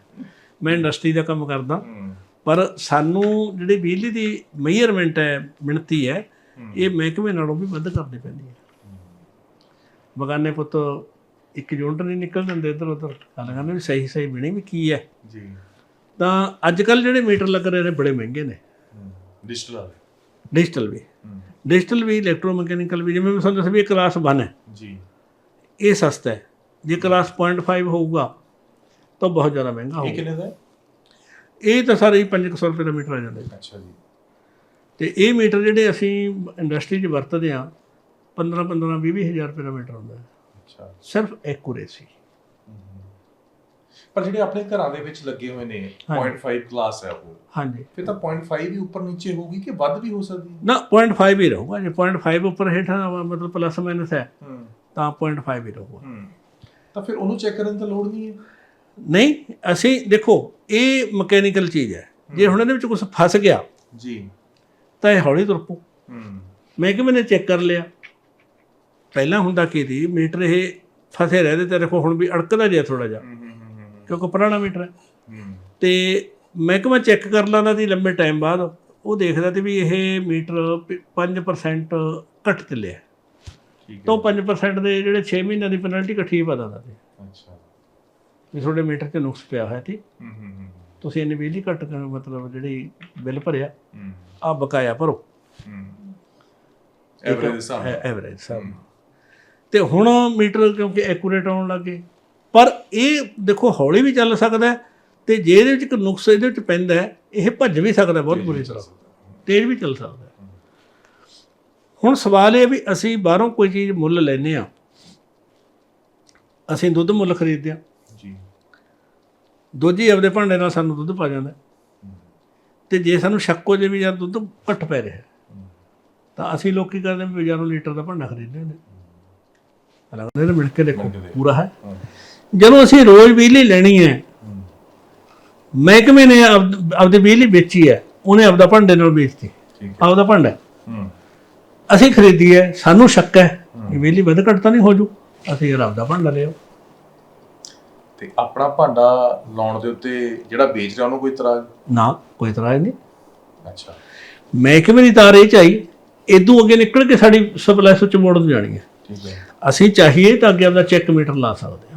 ਮੈਂ ਇੰਡਸਟਰੀ ਦਾ ਕੰਮ ਕਰਦਾ। ਪਰ ਸਾਨੂੰ ਜਿਹੜੀ ਬਿਜਲੀ ਦੀ ਮੇਜਰਮੈਂਟ ਹੈ ਮਿਣਤੀ ਹੈ ਇਹ ਮਹਿਕਮੇ ਨਾਲੋਂ ਵੀ ਵੱਧ ਕਰਨੀ ਪੈਂਦੀ ਹੈ। ਬਗਾਨੇ ਪੁੱਤ ਇੱਕ ਯੂਨਿਟ ਨਹੀਂ ਨਿਕਲ ਦਿੰਦੇ ਇੱਧਰ ਉੱਧਰ ਕਰਨੇ ਵੀ ਸਹੀ ਸਹੀ ਬਣੀ ਵੀ ਕੀ ਹੈ। ਜੀ। ਤਾਂ ਅੱਜ ਕੱਲ ਜਿਹੜੇ ਮੀਟਰ ਲੱਗ ਰਹੇ ਨੇ ਬੜੇ ਮਹਿੰਗੇ ਨੇ। ਡਿਜੀਟਲ ਡਿਜੀਟਲ ਵੀ। ਹੂੰ। ਡਿਜੀਟਲ ਵੀ ਇਲੈਕਟ੍ਰੋਮੈਕੈਨੀਕਲ ਵੀ ਜਿਵੇਂ ਮੈਂ ਤੁਹਾਨੂੰ ਦੱਸਿਆ ਵੀ ਇਹ ਕਲਾਸ 1 ਹੈ। ਜੀ। ਇਹ ਸਸਤਾ ਹੈ। ਜੇ ਕਲਾਸ 0.5 ਹੋਊਗਾ ਤਾਂ ਬਹੁਤ ਜ਼ਿਆਦਾ ਮਹਿੰਗਾ ਇਹ ਹੋਊਗਾ ਕਿੰਨੇ ਦਾ ਹੈ? ਇਹ ਤਾਂ ਸਾਰੇ ਹੀ 500 ਰੁਪਏ ਦਾ ਮੀਟਰ ਆ ਜਾਂਦਾ। ਜੀ। ਅੱਛਾ ਜੀ। ਤੇ ਇਹ ਮੀਟਰ ਜਿਹੜੇ ਅਸੀਂ ਇੰਡਸਟਰੀ 'ਚ ਵਰਤਦੇ ਆ 15 15 20 ਹਜ਼ਾਰ ਰੁਪਏ ਦਾ ਮੀਟਰ ਹੁੰਦਾ ਹੈ। ਅੱਛਾ। ਸਿਰਫ ਐਕੂਰੇਸੀ ਪਰ ਜਿਹੜੇ ਆਪਣੇ ਘਰਾਂ ਦੇ ਵਿੱਚ ਲੱਗੇ ਹੋਏ ਨੇ 0.5 ਕਲਾਸ ਹੈ ਉਹ। ਹਾਂਜੀ। ਫਿਰ ਤਾਂ 0.5 ਵੀ ਉੱਪਰ ਨੀਚੇ ਹੋਊਗੀ ਕਿ ਵੱਧ ਵੀ ਹੋ ਸਕਦੀ ਹੈ? ਨਾ 0.5 ਹੀ ਰਹੂਗਾ। ਜੇ 0.5 ਉੱਪਰ ਹੇਠਾਂ ਮਤਲਬ ਪਲੱਸ ਮਾਈਨਸ ਹੈ ਹੂੰ। ਤਾਂ 0.5 ਹੀ ਰਹੂਗਾ। ਹੂੰ। ਤਾਂ ਫਿਰ ਉਹਨੂੰ ਚੈੱਕ ਕਰਨ ਦੀ ਲੋੜ ਨਹੀਂ ਹੈ? ਨਹੀਂ ਅਸੀਂ ਦੇਖੋ ਇਹ ਮਕੈਨੀਕਲ ਚੀਜ਼ ਹੈ। ਜੇ ਹੁਣ ਇਹਦੇ ਵਿੱਚ ਕੁਝ ਫਸ ਗਿਆ ਜੀ। ਤਾਂ ਇਹ ਹੌਲੀ ਤੁਰ ਪਊ। ਹੂੰ। ਮਹਿਕਮੇ ਨੇ ਚੈੱਕ ਕਰ ਲਿਆ। ਪਹਿਲਾਂ ਹੁੰਦਾ ਕੀ ਸੀ ਮੀਟਰ ਇਹ ਫਸੇ ਰਹਦੇ ਤੇ ਦੇਖੋ ਹੁਣ ਵੀ ਅੜਕਦਾ ਜਿਹਾ ਥੋੜਾ ਜਿਹਾ। ਹੂੰ ਹੂੰ ਹੂੰ। ਕਿਉਂਕਿ ਪੁਰਾਣਾ ਮੀਟਰ ਹੈ। ਹੂੰ। ਤੇ ਮਹਿਕਮਾ ਚੈੱਕ ਕਰ ਲੈਂਦਾ ਸੀ ਲੰਬੇ ਟਾਈਮ ਬਾਅਦ ਉਹ ਦੇਖਦਾ ਸੀ ਵੀ ਇਹ ਮੀਟਰ ਪ- 5% ਘਟ ਚੱਲਿਆ ਠੀਕ ਤਾਂ ਉਹ 5% ਦੇ ਜਿਹੜੇ 6 ਮਹੀਨਿਆਂ ਦੀ ਪੈਨਲਟੀ ਇਕੱਠੀ ਪਾ ਦਿੰਦਾ ਸੀ। ਹੈ ਅੱਛਾ। ਵੀ ਤੁਹਾਡੇ ਮੀਟਰ 'ਚ ਨੁਕਸ ਪਿਆ ਹੋਇਆ ਸੀ। ਹੂੰ ਹੂੰ ਹੂੰ ਤੁਸੀਂ ਇੰਨੀ ਬਿਜਲੀ ਘੱਟ ਮਤਲਬ ਜਿਹੜੀ ਬਿੱਲ ਭਰਿਆ ਹੂੰ। ਆ ਬਕਾਇਆ ਭਰੋ। ਹੂੰ। ਐਵਰੇਜ ਸਾਹਿਬ ਤੇ ਹੁਣ ਮੀਟਰ ਕਿਉਂਕਿ ਐਕੂਰੇਟ ਆਉਣ ਲੱਗੇ ਇਹ ਦੇਖੋ ਹੌਲੀ ਵੀ ਚੱਲ ਸਕਦਾ ਤੇ ਜੇ ਇਹਦੇ ਵਿੱਚ ਕੋਈ ਨੁਕਸ ਇਹਦੇ ਵਿੱਚ ਪੈਂਦਾ ਇਹ ਭੱਜ ਵੀ ਸਕਦਾ ਬਹੁਤ ਬੁਰੀ ਤਰ੍ਹਾਂ। ਤੇਜ਼ ਵੀ ਚੱਲ ਸਕਦਾ। ਹੁਣ ਸਵਾਲ ਇਹ ਵੀ ਅਸੀਂ ਬਾਹਰੋਂ ਕੋਈ ਚੀਜ਼ ਮੁੱਲ ਲੈਨੇ ਆ ਅਸੀਂ ਦੁੱਧ ਮੁੱਲ ਖਰੀਦਦੇ ਆ ਜੀ। ਦੁੱਧ ਹੀ ਆਪਦੇ ਭਾਂਡੇ ਨਾਲ ਸਾਨੂੰ ਦੁੱਧ ਪਾ ਜਾਂਦਾ। ਤੇ ਜੇ ਸਾਨੂੰ ਸ਼ੱਕ ਹੋ ਜੇ ਵੀ ਯਾਰ ਦੁੱਧ ਘੱਟ ਪੈ ਰਿਹਾ ਤਾਂ ਅਸੀਂ ਲੋਕ ਕੀ ਕਰਦੇ ਵੀ ਬਾਜ਼ਾਰੋਂ ਲੀਟਰ ਦਾ ਭਾਂਡਾ ਖਰੀਦਦੇ ਨੇ ਲੱਗਦਾ ਨੇ ਮਿਲ ਕੇ ਦੇਖੋ। ਪੂਰਾ ਹਾਂ। ਜਦੋਂ ਅਸੀਂ ਰੋਜ਼ ਬਿਜਲੀ ਲੈਣੀ ਹੈ ਮਹਿਕਮੇ ਨੇ ਆਪਦ- ਆਪਦੀ ਬਿਜਲੀ ਵੇਚੀ ਹੈ ਉਹਨੇ ਆਪਦਾ ਭਾਂਡੇ ਨਾਲ ਵੇਚਤੀ। ਆਪਦਾ ਭਾਂਡਾ। ਹੈ। ਹੂੰ ਅਸੀਂ ਖਰੀਦੀ ਹੈ ਸਾਨੂੰ ਸ਼ੱਕ ਹੈ ਕਿ ਬਿਜਲੀ ਵੱਧ ਘੱਟ ਤਾਂ ਨਹੀਂ ਹੋ ਜੂ। ਅਸੀਂ ਯਾਰ ਆਪਦਾ ਭਾਂਡਾ ਲਿਓ ਤੇ ਆਪਣਾ ਭਾਂਡਾ ਲਾਉਣ ਦੇ ਉੱਤੇ ਜਿਹੜਾ ਵੇਚ ਰਿਹਾ ਉਹਨੂੰ ਕੋਈ ਇਤਰਾਜ਼? ਨਾ ਕੋਈ ਇਤਰਾਜ਼ ਨਹੀਂ। ਅੱਛਾ। ਮਹਿਕਮੇ ਦੀ ਤਾਰ ਇਹ ਚਾਈ ਇਦੋਂ ਅੱਗੇ ਨਿਕਲ ਕੇ ਸਾਡੀ ਸਪਲਾਈ ਸੁੱਚ ਮੋੜ ਨੂੰ ਜਾਣੀ ਹੈ। ਠੀਕ ਹੈ। ਅਸੀਂ ਚਾਹੀਏ ਤਾਂ ਅੱਗੇ ਆਪਦਾ ਚੈੱਕ ਮੀਟਰ ਲਾ ਸਕਦੇ ਹਾਂ।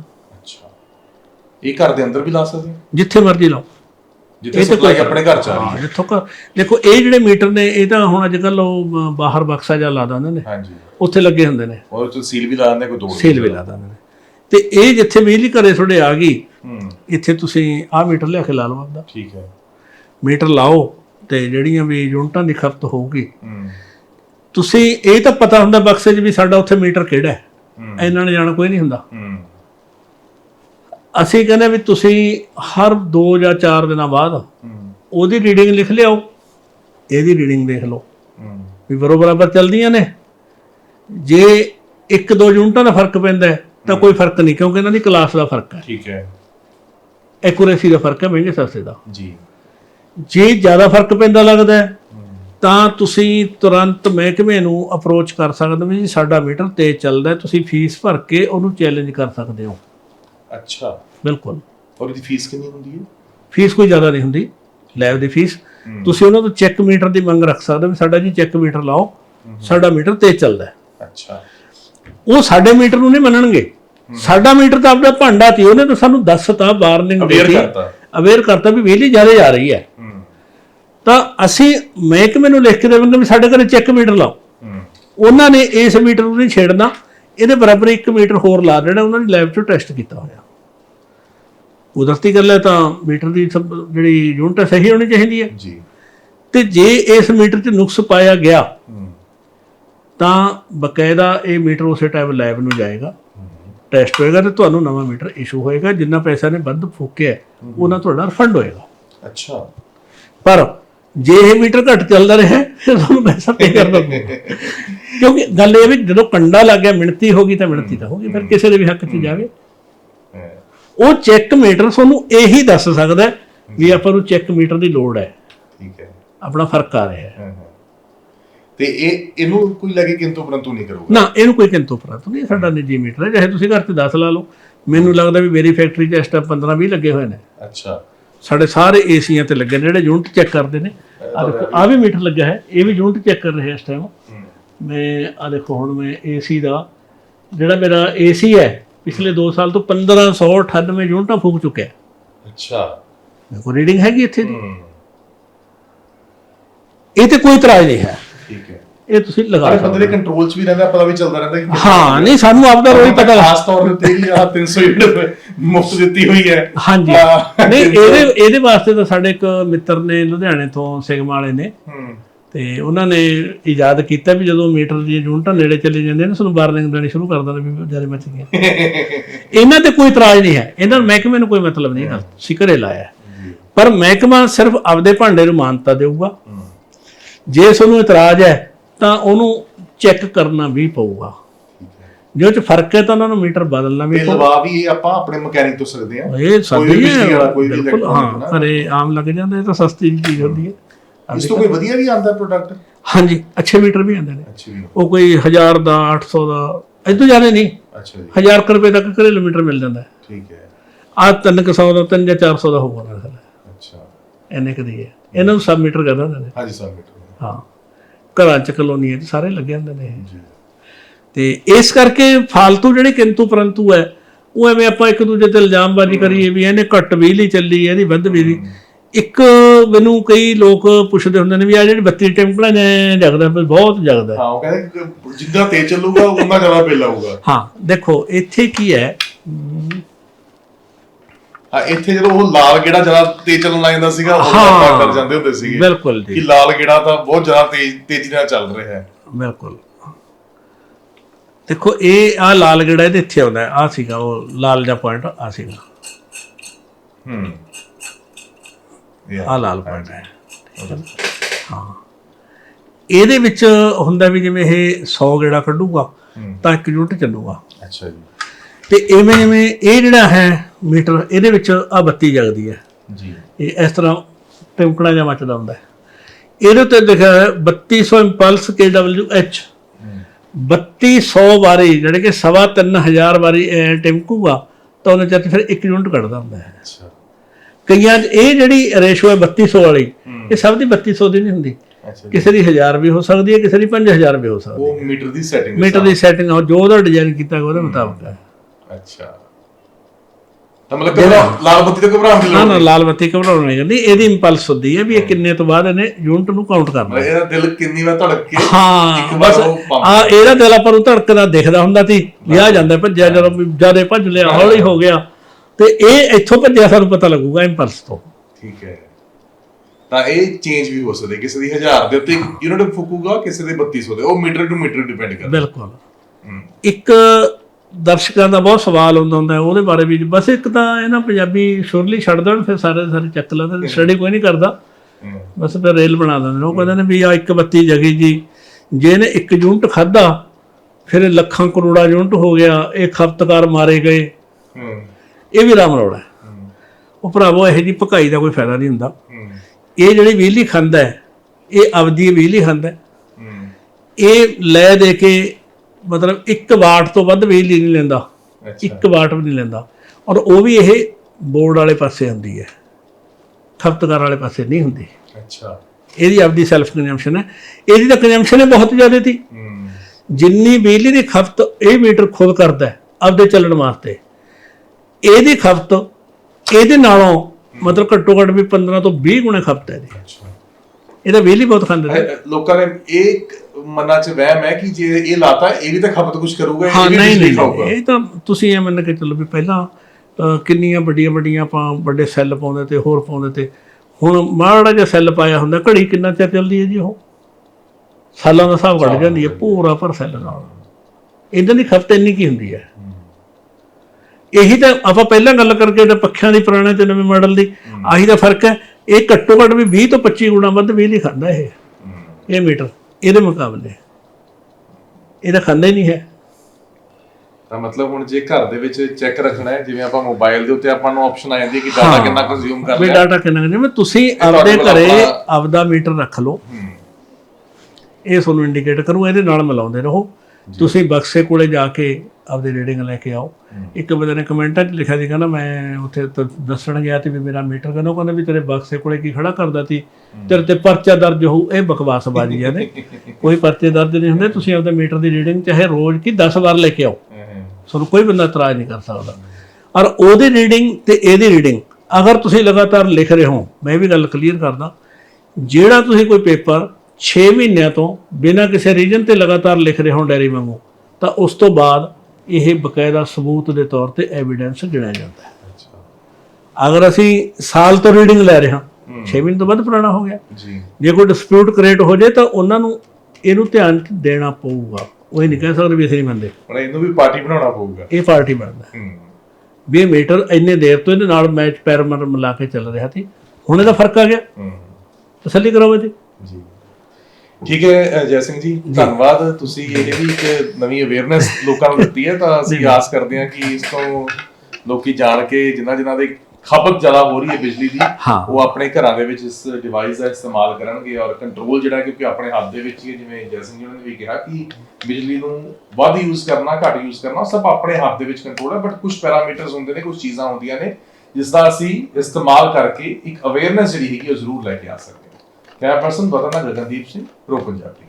ਇਹ ਘਰ ਦੇ ਅੰਦਰ ਵੀ ਲਾ ਸਕਦੇ ਹੋ? ਜਿੱਥੇ ਮਰਜ਼ੀ ਲਾਓ। ਜਿੱਥੇ ਸਪਲਾਈ ਆਪਣੇ ਘਰ ਚ ਆ ਰਹੀ ਹਾਂ ਜਿੱਥੋਂ ਘਰ- ਦੇਖੋ ਇਹ ਜਿਹੜੇ ਮੀਟਰ ਨੇ ਇਹ ਤਾਂ ਹੁਣ ਅੱਜ ਕੱਲ ਉਹ ਬਾਹਰ ਬਕਸਾ ਜਾਂ ਲਾ ਦਿੰਦੇ ਨੇ। ਹੈ ਹਾਂਜੀ। ਉੱਥੇ ਲੱਗੇ ਹੁੰਦੇ ਨੇ। ਉਹ ਚ ਸੀਲ ਵੀ ਲਾ ਦਿੰਦੇ ਕੋਈ ਤੋੜ ਸੇਲ ਵੀ ਲਾ ਦਿੰਦੇ। ਨੇ। ਤੇ ਇਹ ਜਿੱਥੇ ਬਿਜਲੀ ਘਰੇ ਤੁਹਾਡੇ ਆ ਗਈ ਹੂੰ। ਇੱਥੇ ਤੁਸੀਂ ਆਹ ਮੀਟਰ ਲਿਆ ਕੇ ਲਾ ਲਓ ਆਪਦਾ। ਠੀਕ ਹੈ। ਮੀਟਰ ਲਾਓ ਤੇ ਜਿਹੜੀਆਂ ਵੀ ਯੂਨਿਟਾਂ ਦੀ ਖਪਤ ਹੋਊਗੀ। ਹੂੰ। ਤੁਸੀਂ ਇਹ ਤਾਂ ਪਤਾ ਹੁੰਦਾ ਬਕਸੇ 'ਚ ਵੀ ਸਾਡਾ ਉੱਥੇ ਮੀਟਰ ਕਿਹੜਾ ਹੈ। ਹੂੰ। ਇਹਨਾਂ ਨੇ ਜਾਣਾ ਕੋਈ ਨਹੀਂ ਹੁੰਦਾ। ਹੂੰ। ਅਸੀਂ ਕਹਿੰਦੇ ਵੀ ਤੁਸੀਂ ਹਰ 2 ਜਾਂ 4 ਦਿਨਾਂ ਬਾਅਦ ਉਹਦੀ ਰੀਡਿੰਗ ਲਿਖ ਲਿਆਓ ਇਹਦੀ ਰੀਡਿੰਗ ਦੇਖ ਲਓ। ਵੀ ਬਰੋ ਬਰਾਬਰ ਚੱਲਦੀਆਂ ਨੇ। ਜੇ ਇੱਕ ਦੋ ਯੂਨਿਟਾਂ ਦਾ ਫ਼ਰਕ ਪੈਂਦਾ ਤਾਂ ਕੋਈ ਫ਼ਰਕ ਨਹੀਂ ਕਿਉਂਕਿ ਇਹਨਾਂ ਦੀ ਕਲਾਸ ਦਾ ਫ਼ਰਕ ਹੈ। ਠੀਕ ਹੈ। ਐਕੂਰੇਸੀ ਦਾ ਫ਼ਰਕ ਹੈ ਮਹਿੰਗੇ ਸਸਤੇ ਦਾ। ਜੀ। ਜੇ ਜ਼ਿਆਦਾ ਫ਼ਰਕ ਪੈਂਦਾ ਲੱਗਦਾ ਤਾਂ ਤੁਸੀਂ ਤੁਰੰਤ ਮਹਿਕਮੇ ਨੂੰ ਅਪਰੋਚ ਕਰ ਸਕਦੇ ਹੋ ਜੀ ਸਾਡਾ ਮੀਟਰ ਤੇਜ਼ ਚੱਲਦਾ ਤੁਸੀਂ ਫੀਸ ਭਰ ਕੇ ਉਹਨੂੰ ਚੈਲੰਜ ਕਰ ਸਕਦੇ ਹੋ। ਅੱਛਾ। ਬਿਲਕੁਲ। ਔਰ ਇਹਦੀ ਫੀਸ ਕਿੰਨੀ ਹੁੰਦੀ ਹੈ? ਫੀਸ ਕੋਈ ਜ਼ਿਆਦਾ ਨਹੀਂ ਹੁੰਦੀ ਲੈਬ ਦੀ ਫੀਸ। ਤੁਸੀਂ ਉਹਨਾਂ ਤੋਂ ਚੈੱਕ ਮੀਟਰ ਦੀ ਮੰਗ ਰੱਖ ਸਕਦੇ ਹੋ ਸਾਡਾ ਜੀ ਚੈੱਕ ਮੀਟਰ ਲਾਓ ਸਾਡਾ ਮੀਟਰ ਤੇਜ਼ ਚੱਲਦਾ ਹੈ। ਅੱਛਾ। ਉਹ ਸਾਡੇ ਮੀਟਰ ਨੂੰ ਨਹੀਂ ਮੰਨਣਗੇ। ਸਾਡਾ ਮੀਟਰ ਤਾਂ ਆਪਣਾ ਭਾਂਡਾ ਸੀ ਉਹਨੇ ਤਾਂ ਸਾਨੂੰ ਦੱਸਤਾ ਵਾਰਨਿੰਗ ਦਿੱਤੀ। ਅਵੇਅਰ ਕਰਤਾ ਵੀ ਬਿਜਲੀ ਜ਼ਿਆਦਾ ਜਾ ਰਹੀ ਹੈ। ਤਾਂ ਅਸੀਂ ਮਹਿਕਮੇ ਨੂੰ ਲਿਖ ਕੇ ਦੇਵਾਂਗੇ ਵੀ ਸਾਡੇ ਘਰੇ ਚੈੱਕ ਮੀਟਰ ਲਾਓ। ਉਹਨਾਂ ਨੇ ਇਸ ਮੀਟਰ ਨੂੰ ਨਹੀਂ ਛੇੜਨਾ। ਇਹਦੇ ਬਰਾਬਰ ਇੱਕ ਮੀਟਰ ਹੋਰ ਲਾ ਦੇਣਾ ਉਹਨਾਂ ਦੀ ਲੈਬ 'ਚੋਂ ਟੈਸਟ ਕੀਤਾ ਹੋਇਆ। ਕੁਦਰਤੀ ਗੱਲ ਹੈ ਤਾਂ ਮੀਟਰ ਦੀ ਸਭ ਜਿਹੜੀ ਯੂਨਿਟ ਹੈ ਸਹੀ ਹੋਣੀ ਚਾਹੀਦੀ ਹੈ। ਜੀ। ਤੇ ਜੇ ਇਸ ਮੀਟਰ 'ਚ ਨੁਕਸ ਪਾਇਆ ਗਿਆ ਤਾਂ ਬਕਾਇਦਾ ਇਹ ਮੀਟਰ ਉਸੇ ਟਾਈਮ ਲੈਬ ਨੂੰ ਜਾਏਗਾ। ਟੈਸਟ ਹੋਏਗਾ ਤੇ ਤੁਹਾਨੂੰ ਨਵਾਂ ਮੀਟਰ ਇਸ਼ੂ ਹੋਏਗਾ ਜਿੰਨਾ ਪੈਸਾ ਨੇ ਵੱਧ ਫੂਕਿਆ ਉਹਨਾਂ ਤੁਹਾਡਾ ਰਿਫੰਡ ਹੋਏਗਾ। ਅੱਛਾ। ਪਰ ਜੇ ਇਹ ਮੀਟਰ ਘੱਟ ਚੱਲਦਾ ਰਿਹਾ ਫਿਰ ਤੁਹਾਨੂੰ ਪੈਸਾ ਪੇ ਕਰਨਾ ਪਊਗਾ। <laughs> ਕਿਉਂਕਿ ਗੱਲ ਇਹ ਵੀ ਜਦੋਂ ਕੰਡਾ ਲੱਗ ਗਿਆ ਮਿਣਤੀ ਹੋ ਗਈ ਤਾਂ ਮਿਣਤੀ ਤਾਂ ਹੋ ਗਈ ਫਿਰ ਕਿਸੇ ਦੇ ਵੀ ਹੱਕ 'ਚ ਜਾਵੇ। ਉਹ ਚੈੱਕ ਮੀਟਰ ਤੁਹਾਨੂੰ ਇਹੀ ਦੱਸ ਸਕਦਾ ਵੀ ਆਪਾਂ ਨੂੰ ਚੈੱਕ ਮੀਟਰ ਦੀ ਲੋੜ ਹੈ। ਠੀਕ ਹੈ। ਆਪਣਾ ਫ਼ਰਕ ਆ ਰਿਹਾ ਹੈ। ਤੇ ਇਹ ਇਹਨੂੰ ਕੋਈ ਲੈ ਕੇ ਕਿੰਤੂ ਪਰੰਤੂ ਨਹੀਂ ਕਰੂਗਾ? ਨਾ ਇਹਨੂੰ ਕੋਈ ਕਿੰਤੂ ਪਰੰਤੂ ਨਹੀਂ ਸਾਡਾ ਨਿੱਜੀ ਮੀਟਰ ਹੈ ਚਾਹੇ ਤੁਸੀਂ ਘਰ 'ਚ 10 ਲਾ ਲਓ। ਮੈਨੂੰ ਲੱਗਦਾ ਵੀ ਮੇਰੀ ਫੈਕਟਰੀ 'ਚ ਇਸ ਟਾਈਮ 15 20 ਲੱਗੇ ਹੋਏ ਨੇ। ਅੱਛਾ। ਸਾਡੇ ਸਾਰੇ ਏਸੀਆਂ ਤੇ ਲੱਗੇ ਨੇ ਜਿਹੜੇ ਯੂਨਿਟ ਚੈੱਕ ਕਰਦੇ ਨੇ। ਆ ਦੇਖੋ ਆ ਵੀ ਮੀਟਰ ਲੱਗਾ ਹੈ ਇਹ ਵੀ ਯੂਨਿਟ ਚੈੱਕ ਕਰ ਰਿਹਾ ਇਸ ਟਾਈਮ ਮੈਂ ਆ ਦੇਖੋ ਹੁਣ ਮੈਂ ਏਸੀ ਦਾ ਜਿਹੜਾ ਮੇਰਾ ਏਸੀ ਹੈ ਪਿਛਲੇ 2 ਸਾਲ ਤੋਂ 1598 ਯੂਨਿਟਾਂ ਫੂਕ ਚੁੱਕਿਆ ਹੈ। ਅੱਛਾ। ਮੇਰੇ ਕੋਲ ਰੀਡਿੰਗ ਹੈਗੀ ਇੱਥੇ ਦੀ ਇਹ ਤੇ ਕੋਈ ਇਤਰਾਜ਼ ਨਹੀਂ ਹੈ। ਠੀਕ ਹੈ। ਇਹ ਤੁਸੀਂ ਲਗਾ ਸਕਦੇ ਬੰਦੇ ਦੇ ਕੰਟਰੋਲ 'ਚ ਵੀ ਰਹਿੰਦਾ ਪਤਾ ਵੀ ਚੱਲਦਾ ਰਹਿੰਦਾ ਕਿ ਹਾਂ ਨਹੀਂ ਸਾਨੂੰ ਆਪਦਾ ਰੋਜ਼ ਪਤਾ। ਖਾਸ ਤੌਰ ਤੇ ਤੇਰੀ ਆ 300 ਯੂਨਿਟ ਮੁਫਤ ਦਿੱਤੀ ਹੋਈ ਹੈ। ਹਾਂਜੀ। ਨਹੀਂ ਇਹਦੇ ਇਹਦੇ ਵਾਸਤੇ ਤਾਂ ਸਾਡੇ ਇੱਕ ਮਿੱਤਰ ਨੇ ਲੁਧਿਆਣੇ ਤੋਂ ਸਿਗਮਾ ਵਾਲੇ ਨੇ। ਹੂੰ। ਤੇ ਉਹਨਾਂ ਨੇ ਇਜਾਦ ਕੀਤਾ ਵੀ ਜਦੋਂ ਮੀਟਰ ਦੀਆਂ ਯੂਨਿਟਾਂ ਨੇੜੇ ਚਲੇ ਜਾਂਦੇ ਨੇ ਸਾਨੂੰ ਵਾਰਨਿੰਗ ਦੇਣੀ ਸ਼ੁਰੂ ਕਰ ਦਿੰਦੇ ਵੀ ਜ਼ਿਆਦਾ ਮੱਚ ਗਈਆਂ <laughs> ਇਹਨਾਂ ਤੇ ਕੋਈ ਇਤਰਾਜ਼ ਨਹੀਂ ਹੈ। ਇਹਨਾਂ ਮਹਿਕਮੇ ਨੂੰ ਕੋਈ ਮਤਲਬ ਨਹੀਂ ਹੈ। ਸਿਕਰੇ ਲਾਇਆ। ਪਰ ਮਹਿਕਮਾ ਸਿਰਫ ਆਪਦੇ ਭਾਂਡੇ ਨੂੰ ਮਾਨਤਾ ਦੇਊਗਾ। ਜੇ ਤੁਹਾਨੂੰ ਇਤਰਾਜ਼ ਹੈ ਤਾਂ ਉਹਨੂੰ ਚੈੱਕ ਕਰਨਾ ਵੀ ਪਊਗਾ। ਜੇ ਉਹ ਚ ਫ਼ਰਕ ਹੈ ਤਾਂ ਉਹਨਾਂ ਨੂੰ ਮੀਟਰ ਬਦਲਣਾ ਵੀ ਇਹ ਲਵਾ ਵੀ ਆਪਾਂ ਆਪਣੇ ਮਕੈਨਿਕ ਤੋਂ ਸਕਦੇ ਹਾਂ। ਇਹ ਸਾਡੇ ਬਿਲਕੁਲ ਹਾਂ। ਘਰੇ ਆਮ ਲੱਗ ਜਾਂਦਾ ਇਹ ਤਾਂ ਸਸਤੀ ਚੀਜ਼ ਹੁੰਦੀ ਹੈ। ਇਸ ਤੋਂ ਕੋਈ ਵਧੀਆ ਵੀ ਆਂਦਾ ਪ੍ਰੋਡਕਟ ਹਾਂਜੀ ਅੱਛੇ ਮੀਟਰ ਵੀ ਆਉਂਦੇ ਨੇ। ਅੱਛਾ ਉਹ ਕੋਈ 1000 ਦਾ 800 ਦਾ ਇਦੋਂ ਜ਼ਿਆਦਾ ਨਹੀਂ। ਅੱਛਾ ਜੀ। 1000 ਕੁ ਰੁਪਏ ਤੱਕ ਘਰੇਲੂ ਮੀਟਰ ਮਿਲ ਜਾਂਦਾ। ਹੈ ਠੀਕ ਹੈ। ਆ 300 ਦਾ 3 ਜਾਂ 400 ਦਾ ਹੋਊਗਾ ਖਿਆਲ ਅੱਛਾ। ਇੰਨੇ ਕਦੀ ਹੈ। ਇਹਨਾਂ ਨੂੰ ਸਬ ਮੀਟਰ ਕਹਿੰਦੇ ਹੁੰਦੇ ਨੇ। ਹਾਂਜੀ ਸਰ ਮੀਟਰ। ਹਾਂ। ਘਰਾਂ ਚ ਕਲੋਨੀਆਂ ਚ ਸਾਰੇ ਲੱਗੇ ਹੁੰਦੇ ਨੇ ਇਹ। ਜੀ। ਤੇ ਇਸ ਕਰਕੇ ਫਾਲਤੂ ਜਿਹੜੇ ਕਿੰਤੂ ਪਰੰਤੂ ਹੈ ਉਹ ਐਵੇਂ ਆਪਾਂ ਇੱਕ ਦੂਜੇ ਤੇ ਇਲਜ਼ਾਮਬਾਜ਼ੀ ਕਰੀਏ ਵੀ ਇਹਨੇ ਘੱਟ ਬਿਜਲੀ ਚੱਲੀ ਇਹਦੀ ਵੱਧ ਬਿਜਲੀ। ਇੱਕ ਮੈਨੂੰ ਕਈ ਲੋਕ ਪੁੱਛਦੇ ਹੁੰਦੇ ਨੇ ਵੀ ਆ ਜਿਹੜੀ ਬੱਤੀ ਟੈਂਪਲਾਂ ਨੇ ਜਗਦਾ ਬਹੁਤ ਜਗਦਾ ਹਾਂ। ਉਹ ਕਹਿੰਦੇ ਕਿ ਜਿੱਦਾਂ ਤੇਜ਼ ਚੱਲੂਗਾ ਉਨਾ ਜ਼ਿਆਦਾ ਬਿੱਲ ਆਊਗਾ। ਹਾਂ ਦੇਖੋ ਇੱਥੇ ਕੀ ਹੈ? ਹਾਂ ਇੱਥੇ ਜਦੋਂ ਉਹ ਲਾਲ ਗੇੜਾ ਜ਼ਿਆਦਾ ਤੇਜ਼ ਚੱਲਣ ਲੱਗ ਜਾਂਦਾ ਸੀਗਾ ਉਹ ਆਪਾਂ ਡਰ ਜਾਂਦੇ ਹੁੰਦੇ ਸੀਗੇ ਬਿਲਕੁਲ ਕਿ ਜੀ ਲਾਲ ਗੇੜਾ ਤਾਂ ਬਹੁਤ ਜ਼ਿਆਦਾ ਤੇਜ਼ ਤੇਜ਼ੀ ਨਾਲ ਚੱਲ ਰਿਹਾ ਹੈ। ਬਿਲਕੁਲ। ਦੇਖੋ ਇਹ ਆ ਲਾਲ ਗੇੜਾ ਇਹਦੇ ਇੱਥੇ ਆਉਂਦਾ ਆ ਸੀਗਾ ਉਹ ਲਾਲ ਜਿਹਾ ਪੁਆਇੰਟ ਆ ਸੀਗਾ। ਹੂੰ। ਆ ਲਾਲ ਪੁਆਇੰਟ ਹੈ। ਹਾਂ। ਇਹਦੇ ਵਿੱਚ ਹੁੰਦਾ ਵੀ ਜਿਵੇਂ ਇਹ 100 ਗੇੜਾ ਕੱਢੂਗਾ। ਤਾਂ ਇੱਕ ਯੂਨਿਟ ਚੱਲੂਗਾ। ਅੱਛਾ ਜੀ। ਤੇ ਇਵੇਂ ਜਿਵੇਂ ਇਹ ਜਿਹੜਾ ਹੈ ਮੀਟਰ ਇਹਦੇ ਵਿੱਚ ਆ ਬੱਤੀ ਜਗਦੀ ਹੈ। ਜੀ। ਇਹ ਇਸ ਤਰ੍ਹਾਂ ਟਿਮਕਣਾ ਜਿਹਾ ਮੱਚਦਾ ਹੁੰਦਾ ਹੈ। ਇਹਦੇ ਉੱਤੇ ਲਿਖਿਆ ਹੈ 3200 ਇੰਪਲਸ KWH 3200 ਵਾਰੀ ਜਿਹੜੇ ਕਿ ਸਵਾ ਤਿੰਨ ਹਜ਼ਾਰ ਵਾਰੀ ਇਹ ਟਿਮਕੂਗਾ ਤਾਂ ਉਹਨੇ ਚੱਤ ਫਿਰ ਇੱਕ ਯੂਨਿਟ ਕੱਢਦਾ ਹੁੰਦਾ ਹੈ। ਅੱਛਾ। ਕਈਆਂ 'ਚ ਇਹ ਜਿਹੜੀ ਰੇਸ਼ੋ ਹੈ 3200 ਵਾਲੀ ਇਹ ਸਭ ਦੀ 3200 ਦੀ ਨਹੀਂ ਹੁੰਦੀ। ਕਿਸੇ ਦੀ 1000 ਵੀ ਹੋ ਸਕਦੀ ਹੈ ਕਿਸੇ ਦੀ 5000 ਵੀ ਹੋ ਸਕਦੀ ਉਹ ਮੀਟਰ ਦੀ ਸੈਟਿੰਗ ਹੈ ਮੀਟਰ ਦੀ ਸੈਟਿੰਗ ਹੋ ਜੋ ਉਹਦਾ ਡਿਜ਼ਾਈਨ ਕੀਤਾ ਉਹਦੇ ਮੁਤਾਬਕ ਹੈ। ਅੱਛਾ। ਤਾਂ ਮਤਲਬ ਲਾਲ ਬੱਤੀ ਤੋਂ ਘਬਰਾਉਣ ਦੀ ਨਾ ਲੋੜ ਨਾ ਲਾਲ ਬੱਤੀ ਘਬਰਾਉਣ ਨਹੀਂ। ਕਰਨੀ ਇਹਦੀ ਇੰਪਲਸ ਹੁੰਦੀ ਹੈ ਵੀ ਇਹ ਕਿੰਨੇ ਤੋਂ ਬਾਅਦ ਇਹਨੇ ਯੂਨਿਟ ਨੂੰ ਕਾਊਂਟ ਕਰਨਾ ਨਹੀਂ ਇਹਦਾ ਦਿਲ ਕਿੰਨੀ ਵਾਰ ਧੜਕ ਕੇ ਹਾਂ ਬਸ ਆ ਇਹਦਾ ਦਿਲ ਆਪਾਂ ਨੂੰ ਧੜਕਦਾ ਦਿਖਦਾ ਹੁੰਦਾ ਸੀ। ਵਿਆਹ ਜਾਂਦਾ ਭੱਜਿਆ ਜਦੋਂ ਜ਼ਿਆਦਾ ਭੱਜ ਲਿਆ ਹੌਲੀ ਹੋ ਗਿਆ। ਤੇ ਇਹ ਇੱਥੋਂ ਭੱਜਿਆ ਸਾਨੂੰ ਪਤਾ ਲੱਗੂਗਾ ਇੰਪਲਸ ਤੋਂ। ਠੀਕ ਹੈ। ਤਾਂ ਇਹ ਚੇਂਜ ਵੀ ਹੋ ਸਕਦਾ। ਕਿਸੇ ਦੀ 1000 ਦੇ ਉੱਤੇ ਯੂਨਿਟ ਫੂਕੂਗਾ ਕਿਸੇ ਦੇ 3200 ਦੇ। ਉਹ ਮੀਟਰ ਟੂ ਮੀਟਰ ਡਿਪੈਂਡ ਕਰਦਾ। ਬਿਲਕੁਲ। ਇੱਕ ਦਰਸ਼ਕਾਂ ਦਾ ਬਹੁਤ ਸਵਾਲ ਹੁੰਦਾ ਹੁੰਦਾ ਉਹਦੇ ਬਾਰੇ ਵੀ। ਬਸ ਇੱਕ ਤਾਂ ਇਹ ਨਾ ਪੰਜਾਬੀ ਸੁਰਲੀ ਛੱਡ ਦੇਣ ਫਿਰ ਸਾਰੇ ਸਾਰੇ ਚੱਕ ਲੈਂਦੇ ਸਟੱਡੀ ਕੋਈ ਨਹੀਂ ਕਰਦਾ। ਬਸ ਫਿਰ ਰੇਲ ਬਣਾ ਦਿੰਦੇ ਨੇ। ਉਹ ਕਹਿੰਦੇ ਨੇ ਵੀ ਆ ਇੱਕ ਬੱਤੀ ਜਗੀ ਜੀ। ਜੇ ਇਹਨੇ ਇੱਕ ਯੂਨਿਟ ਖਾਦਾ ਫਿਰ ਲੱਖਾਂ ਕਰੋੜਾ ਯੂਨਿਟ ਹੋ ਗਿਆ। ਇਹ ਖਪਤਕਾਰ ਮਾਰੇ ਗਏ। ਇਹ ਵੀ ਰਾਮ ਰੌਲਾ ਹੈ। ਉਹ ਭਰਾਵੋ ਇਹੋ ਜੀ ਭਕਾਈ ਦਾ ਕੋਈ ਫਾਇਦਾ ਨਹੀਂ ਹੁੰਦਾ। ਇਹ ਜਿਹੜੀ ਬਿਜਲੀ ਖਾਂਦਾ ਹੈ ਇਹ ਆਪਦੀ ਬਿਜਲੀ ਖਾਂਦਾ ਹੈ। ਇਹ ਲੈ ਦੇ ਕੇ ਮਤਲਬ 1 ਵਾਟ ਤੋਂ ਵੱਧ ਬਿਜਲੀ ਨਹੀਂ ਲੈਂਦਾ। ਅੱਛਾ। 1 ਵਾਟ ਵੀ ਨਹੀਂ ਲੈਂਦਾ। ਔਰ ਉਹ ਵੀ ਇਹ ਬੋਰਡ ਵਾਲੇ ਪਾਸੇ ਹੁੰਦੀ ਹੈ। ਖਪਤਕਾਰ ਵਾਲੇ ਪਾਸੇ ਨਹੀਂ ਹੁੰਦੀ। ਅੱਛਾ। ਇਹਦੀ ਆਪਦੀ ਸੈਲਫ ਕੰਜ਼ੰਪਸ਼ਨ ਹੈ। ਇਹਦੀ ਤਾਂ ਕੰਜ਼ੰਪਸ਼ਨ ਹੀ ਬਹੁਤ ਜ਼ਿਆਦਾ ਸੀ। ਜਿੰਨੀ ਬਿਜਲੀ ਦੀ ਖਪਤ ਇਹ ਮੀਟਰ ਖੁਦ ਕਰਦਾ ਹੈ ਆਪਦੇ ਚੱਲਣ ਵਾਸਤੇ। ਇਹਦੀ ਖਪਤ ਇਹਦੇ ਨਾਲੋਂ ਮਤਲਬ ਘੱਟੋ ਘੱਟ ਵੀ 15 ਤੋਂ 20 ਗੁਣਾ ਖਪਤ ਹੈ ਇਹਦੀ। ਇਹਦਾ ਬਿਜਲੀ ਬਹੁਤ ਖਾਂਦੇ ਨੇ। ਲੋਕਾਂ ਨੇ ਇਹ ਮਨਾਂ 'ਚ ਵਹਿਮ ਹੈ ਕਿ ਜੇ ਇਹ ਲਾਤਾ ਇਹ ਵੀ ਤਾਂ ਖਪਤ ਕੁਝ ਕਰੂਗਾ ਇਹ ਵੀ ਨਹੀਂ ਨਹੀਂ ਇਹ ਤਾਂ ਤੁਸੀਂ ਇਹ ਮੰਨ ਕੇ ਚੱਲੋ ਵੀ ਪਹਿਲਾਂ ਕਿੰਨੀਆਂ ਵੱਡੀਆਂ ਵੱਡੀਆਂ ਆਪਾਂ ਵੱਡੇ ਸੈੱਲ ਪਾਉਂਦੇ ਤੇ ਹੋਰ ਪਾਉਂਦੇ ਤੇ ਹੁਣ ਮਾੜਾ ਜਿਹਾ ਸੈੱਲ ਪਾਇਆ ਹੁੰਦਾ ਘੜੀ ਕਿੰਨਾ ਚਿਰ ਚੱਲਦੀ ਹੈ ਜੀ ਉਹ? ਸਾਲਾਂ ਦਾ ਹਿਸਾਬ ਕੱਢ ਜਾਂਦੀ ਹੈ ਪੂਰਾ ਪਰ ਸੈੱਲ ਨਾਲ। ਇਹਨਾਂ ਦੀ ਖਪਤ ਇੰਨੀ ਕੀ ਹੁੰਦੀ ਹੈ। ਇਹੀ ਤਾਂ ਆਪਾਂ ਪਹਿਲਾਂ ਗੱਲ ਕਰਕੇ ਤੇ ਪੱਖਿਆਂ ਦੀ ਪੁਰਾਣੇ ਤੇ ਨਵੇਂ ਮਾਡਲ ਦੀ ਆਹੀ ਦਾ ਫ਼ਰਕ ਹੈ। ਇਹ ਘੱਟੋ ਘੱਟ ਵੀ 20 ਤੋਂ 25 ਗੁਣਾ ਵੱਧ ਬਿਜਲੀ ਖਾਂਦਾ ਇਹ। ਇਹ ਮੀਟਰ ਇਹਦੇ ਮੁਕਾਬਲੇ। ਇਹਦਾ ਖਾਂਦਾ ਹੀ ਨਹੀਂ ਹੈ। ਤਾਂ ਮਤਲਬ ਹੁਣ ਜੇ ਘਰ ਦੇ ਵਿੱਚ ਚੈੱਕ ਰੱਖਣਾ ਹੈ ਜਿਵੇਂ ਆਪਾਂ ਮੋਬਾਈਲ ਦੇ ਉੱਤੇ ਆਪਾਂ ਨੂੰ ਆਪਸ਼ਨ ਆ ਜਾਂਦੀ ਹੈ ਕਿ ਡਾਟਾ ਕਿੰਨਾ ਕੰਜ਼ਿਊਮ ਕਰ ਵੀ ਲਿਆ। ਡਾਟਾ ਕਿੰਨਾ ਜਿਵੇਂ ਤੁਸੀਂ ਆਪਦੇ ਘਰੇ ਆਪਦਾ ਮੀਟਰ ਰੱਖ ਲਓ। ਇਹ ਤੁਹਾਨੂੰ ਇੰਡੀਕੇਟ ਕਰੂ ਇਹਦੇ ਨਾਲ ਮਿਲਾਉਂਦੇ ਰਹੋ। ਤੁਸੀਂ ਬਕਸੇ ਕੋਲੇ ਜਾ ਕੇ ਆਪਦੀ ਰੀਡਿੰਗ ਲੈ ਕੇ ਆਓ। ਇੱਕ ਬੰਦੇ ਨੇ ਕਮੈਂਟਾਂ 'ਚ ਲਿਖਿਆ ਸੀ ਕਹਿੰਦਾ ਮੈਂ ਉੱਥੇ ਦੱਸਣ ਗਿਆ ਤੇ ਵੀ ਮੇਰਾ ਮੀਟਰ ਕਹਿੰਦਾ ਕਹਿੰਦਾ ਵੀ ਤੇਰੇ ਬਕਸੇ ਕੋਲੇ ਕੀ ਖੜਾ ਕਰਦਾ ਸੀ? ਤੇਰੇ ਤੇ ਪਰਚਾ ਦਰਜ ਹੋਊ ਇਹ ਬਕਵਾਸਬਾਜ਼ੀ ਆ ਨੇ। <laughs> ਕੋਈ ਪਰਚੇ ਦਰਜ ਨਹੀਂ ਹੁੰਦੇ ਤੁਸੀਂ ਆਪਦੇ ਮੀਟਰ ਦੀ ਰੀਡਿੰਗ ਚਾਹੇ ਰੋਜ਼ ਕੀ 10 ਵਾਰ ਲੈ ਕੇ ਆਓ। ਤੁਹਾਨੂੰ ਕੋਈ ਬੰਦਾ ਇਤਰਾਜ਼ ਨਹੀਂ ਕਰ ਸਕਦਾ। ਔਰ ਉਹਦੀ ਰੀਡਿੰਗ ਤੇ ਇਹਦੀ ਰੀਡਿੰਗ ਅਗਰ ਤੁਸੀਂ ਲਗਾਤਾਰ ਲਿਖ ਰਹੇ ਹੋ ਮੈਂ ਵੀ ਗੱਲ ਕਲੀਅਰ ਕਰਦਾ ਜਿਹੜਾ ਤੁਸੀਂ ਕੋਈ ਪੇਪਰ 6 ਮਹੀਨਿਆਂ ਤੋਂ ਬਿਨਾਂ ਕਿਸੇ ਰੀਜਨ ਤੇ ਲਗਾਤਾਰ ਲਿਖ ਰਹੇ ਹੋ ਡੈਰੀ ਵਾਂਗੂ ਤਾਂ ਉਸ ਤੋਂ ਬਾਅਦ ਇਹ ਬਕਾਇਦਾ ਸਬੂਤ ਦੇ ਤੌਰ ਤੇ ਐਵੀਡੈਂਸ ਗਿਣਿਆ ਜਾਂਦਾ ਹੈ। ਅਗਰ ਅਸੀਂ ਸਾਲ ਤੋਂ ਰੀਡਿੰਗ ਲੈ ਰਹੇ ਹਾਂ 6 ਮਹੀਨੇ ਤੋਂ ਵੱਧ ਪੁਰਾਣਾ ਹੋ ਗਿਆ। ਜੀ। ਜੇ ਕੋਈ ਡਿਸਪਿਊਟ ਕ੍ਰੀਏਟ ਹੋ ਜਾਏ ਤਾਂ ਉਹਨਾਂ ਨੂੰ ਇਹਨੂੰ ਧਿਆਨ ਦੇਣਾ ਪਊਗਾ। ਉਹ ਇਹ ਨਹੀਂ ਕਹਿ ਸਕਦੇ ਵੀ ਅਸੀਂ ਨਹੀਂ ਮੰਨਦੇ। ਹੁਣ ਇਹਨੂੰ ਵੀ ਪਾਰਟੀ ਬਣਾਉਣਾ ਪਊਗਾ। ਇਹ ਪਾਰਟੀ ਬਣਦਾ ਹੂੰ। ਵੀ ਇਹ ਮੀਟਰ ਇੰਨੇ ਦੇਰ ਤੋਂ ਇਹਦੇ ਨਾਲ ਮੈਚ ਪੈਰਾਮੀਟਰ ਮਿਲਾ ਕੇ ਚੱਲ ਰਿਹਾ ਸੀ। ਹੁਣ ਇਹਦਾ ਫ਼ਰਕ ਆ ਗਿਆ। ਹੂੰ। ਤਸੱਲੀ ਕਰੋ ਇਹਦੀ। ਜੀ। ਠੀਕ ਹੈ ਜੈ ਸਿੰਘ ਜੀ ਧੰਨਵਾਦ। ਤੁਸੀਂ ਇਹ ਵੀ ਇੱਕ ਨਵੀਂ ਅਵੇਅਰਨੈਸ ਲੋਕਾਂ ਨੂੰ ਦਿੱਤੀ ਹੈ ਤਾਂ ਅਸੀਂ ਆਸ ਕਰਦੇ ਹਾਂ ਕਿ ਇਸ ਤੋਂ ਲੋਕੀ ਜਾਣ ਕੇ ਜਿਨ੍ਹਾਂ ਜਿਨ੍ਹਾਂ ਦੇ ਖਪਤ ਜ਼ਿਆਦਾ ਹੋ ਰਹੀ ਹੈ ਬਿਜਲੀ ਦੀ। ਉਹ ਆਪਣੇ ਘਰਾਂ ਦੇ ਵਿੱਚ ਇਸ ਡਿਵਾਈਸ ਦਾ ਇਸਤੇਮਾਲ ਕਰਨਗੇ ਔਰ ਕੰਟਰੋਲ ਜਿਹੜਾ ਕਿਉਂਕਿ ਆਪਣੇ ਹੱਥ ਦੇ ਵਿੱਚ ਹੀ ਹੈ ਜਿਵੇਂ ਜੈ ਸਿੰਘ ਜੀ ਨੇ ਵੀ ਕਿਹਾ ਕਿ ਬਿਜਲੀ ਨੂੰ ਵੱਧ ਯੂਜ਼ ਕਰਨਾ ਘੱਟ ਯੂਜ਼ ਕਰਨਾ ਸਭ ਆਪਣੇ ਹੱਥ ਦੇ ਵਿੱਚ ਕੰਟਰੋਲ ਹੈ ਬਟ ਕੁਝ ਪੈਰਾਮੀਟਰਸ ਹੁੰਦੇ ਨੇ ਕੁਝ ਚੀਜ਼ਾਂ ਹੁੰਦੀਆਂ ਨੇ ਜਿਸ ਦਾ ਅਸੀਂ ਇਸਤੇਮਾਲ ਕਰਕੇ ਇੱਕ ਅਵੇਅਰਨੈਸ ਜਿਹੜੀ ਹੈਗੀ ਉਹ ਜ਼ਰੂਰ ਲੈ ਕੇ ਆ ਸਕਦੇ ਕੈਮਰਾ ਪਰਸਨ ਬਦਨਾ ਗਗਨਦੀਪ ਸਿੰਘ ਪ੍ਰੋ ਪੰਜਾਬੀ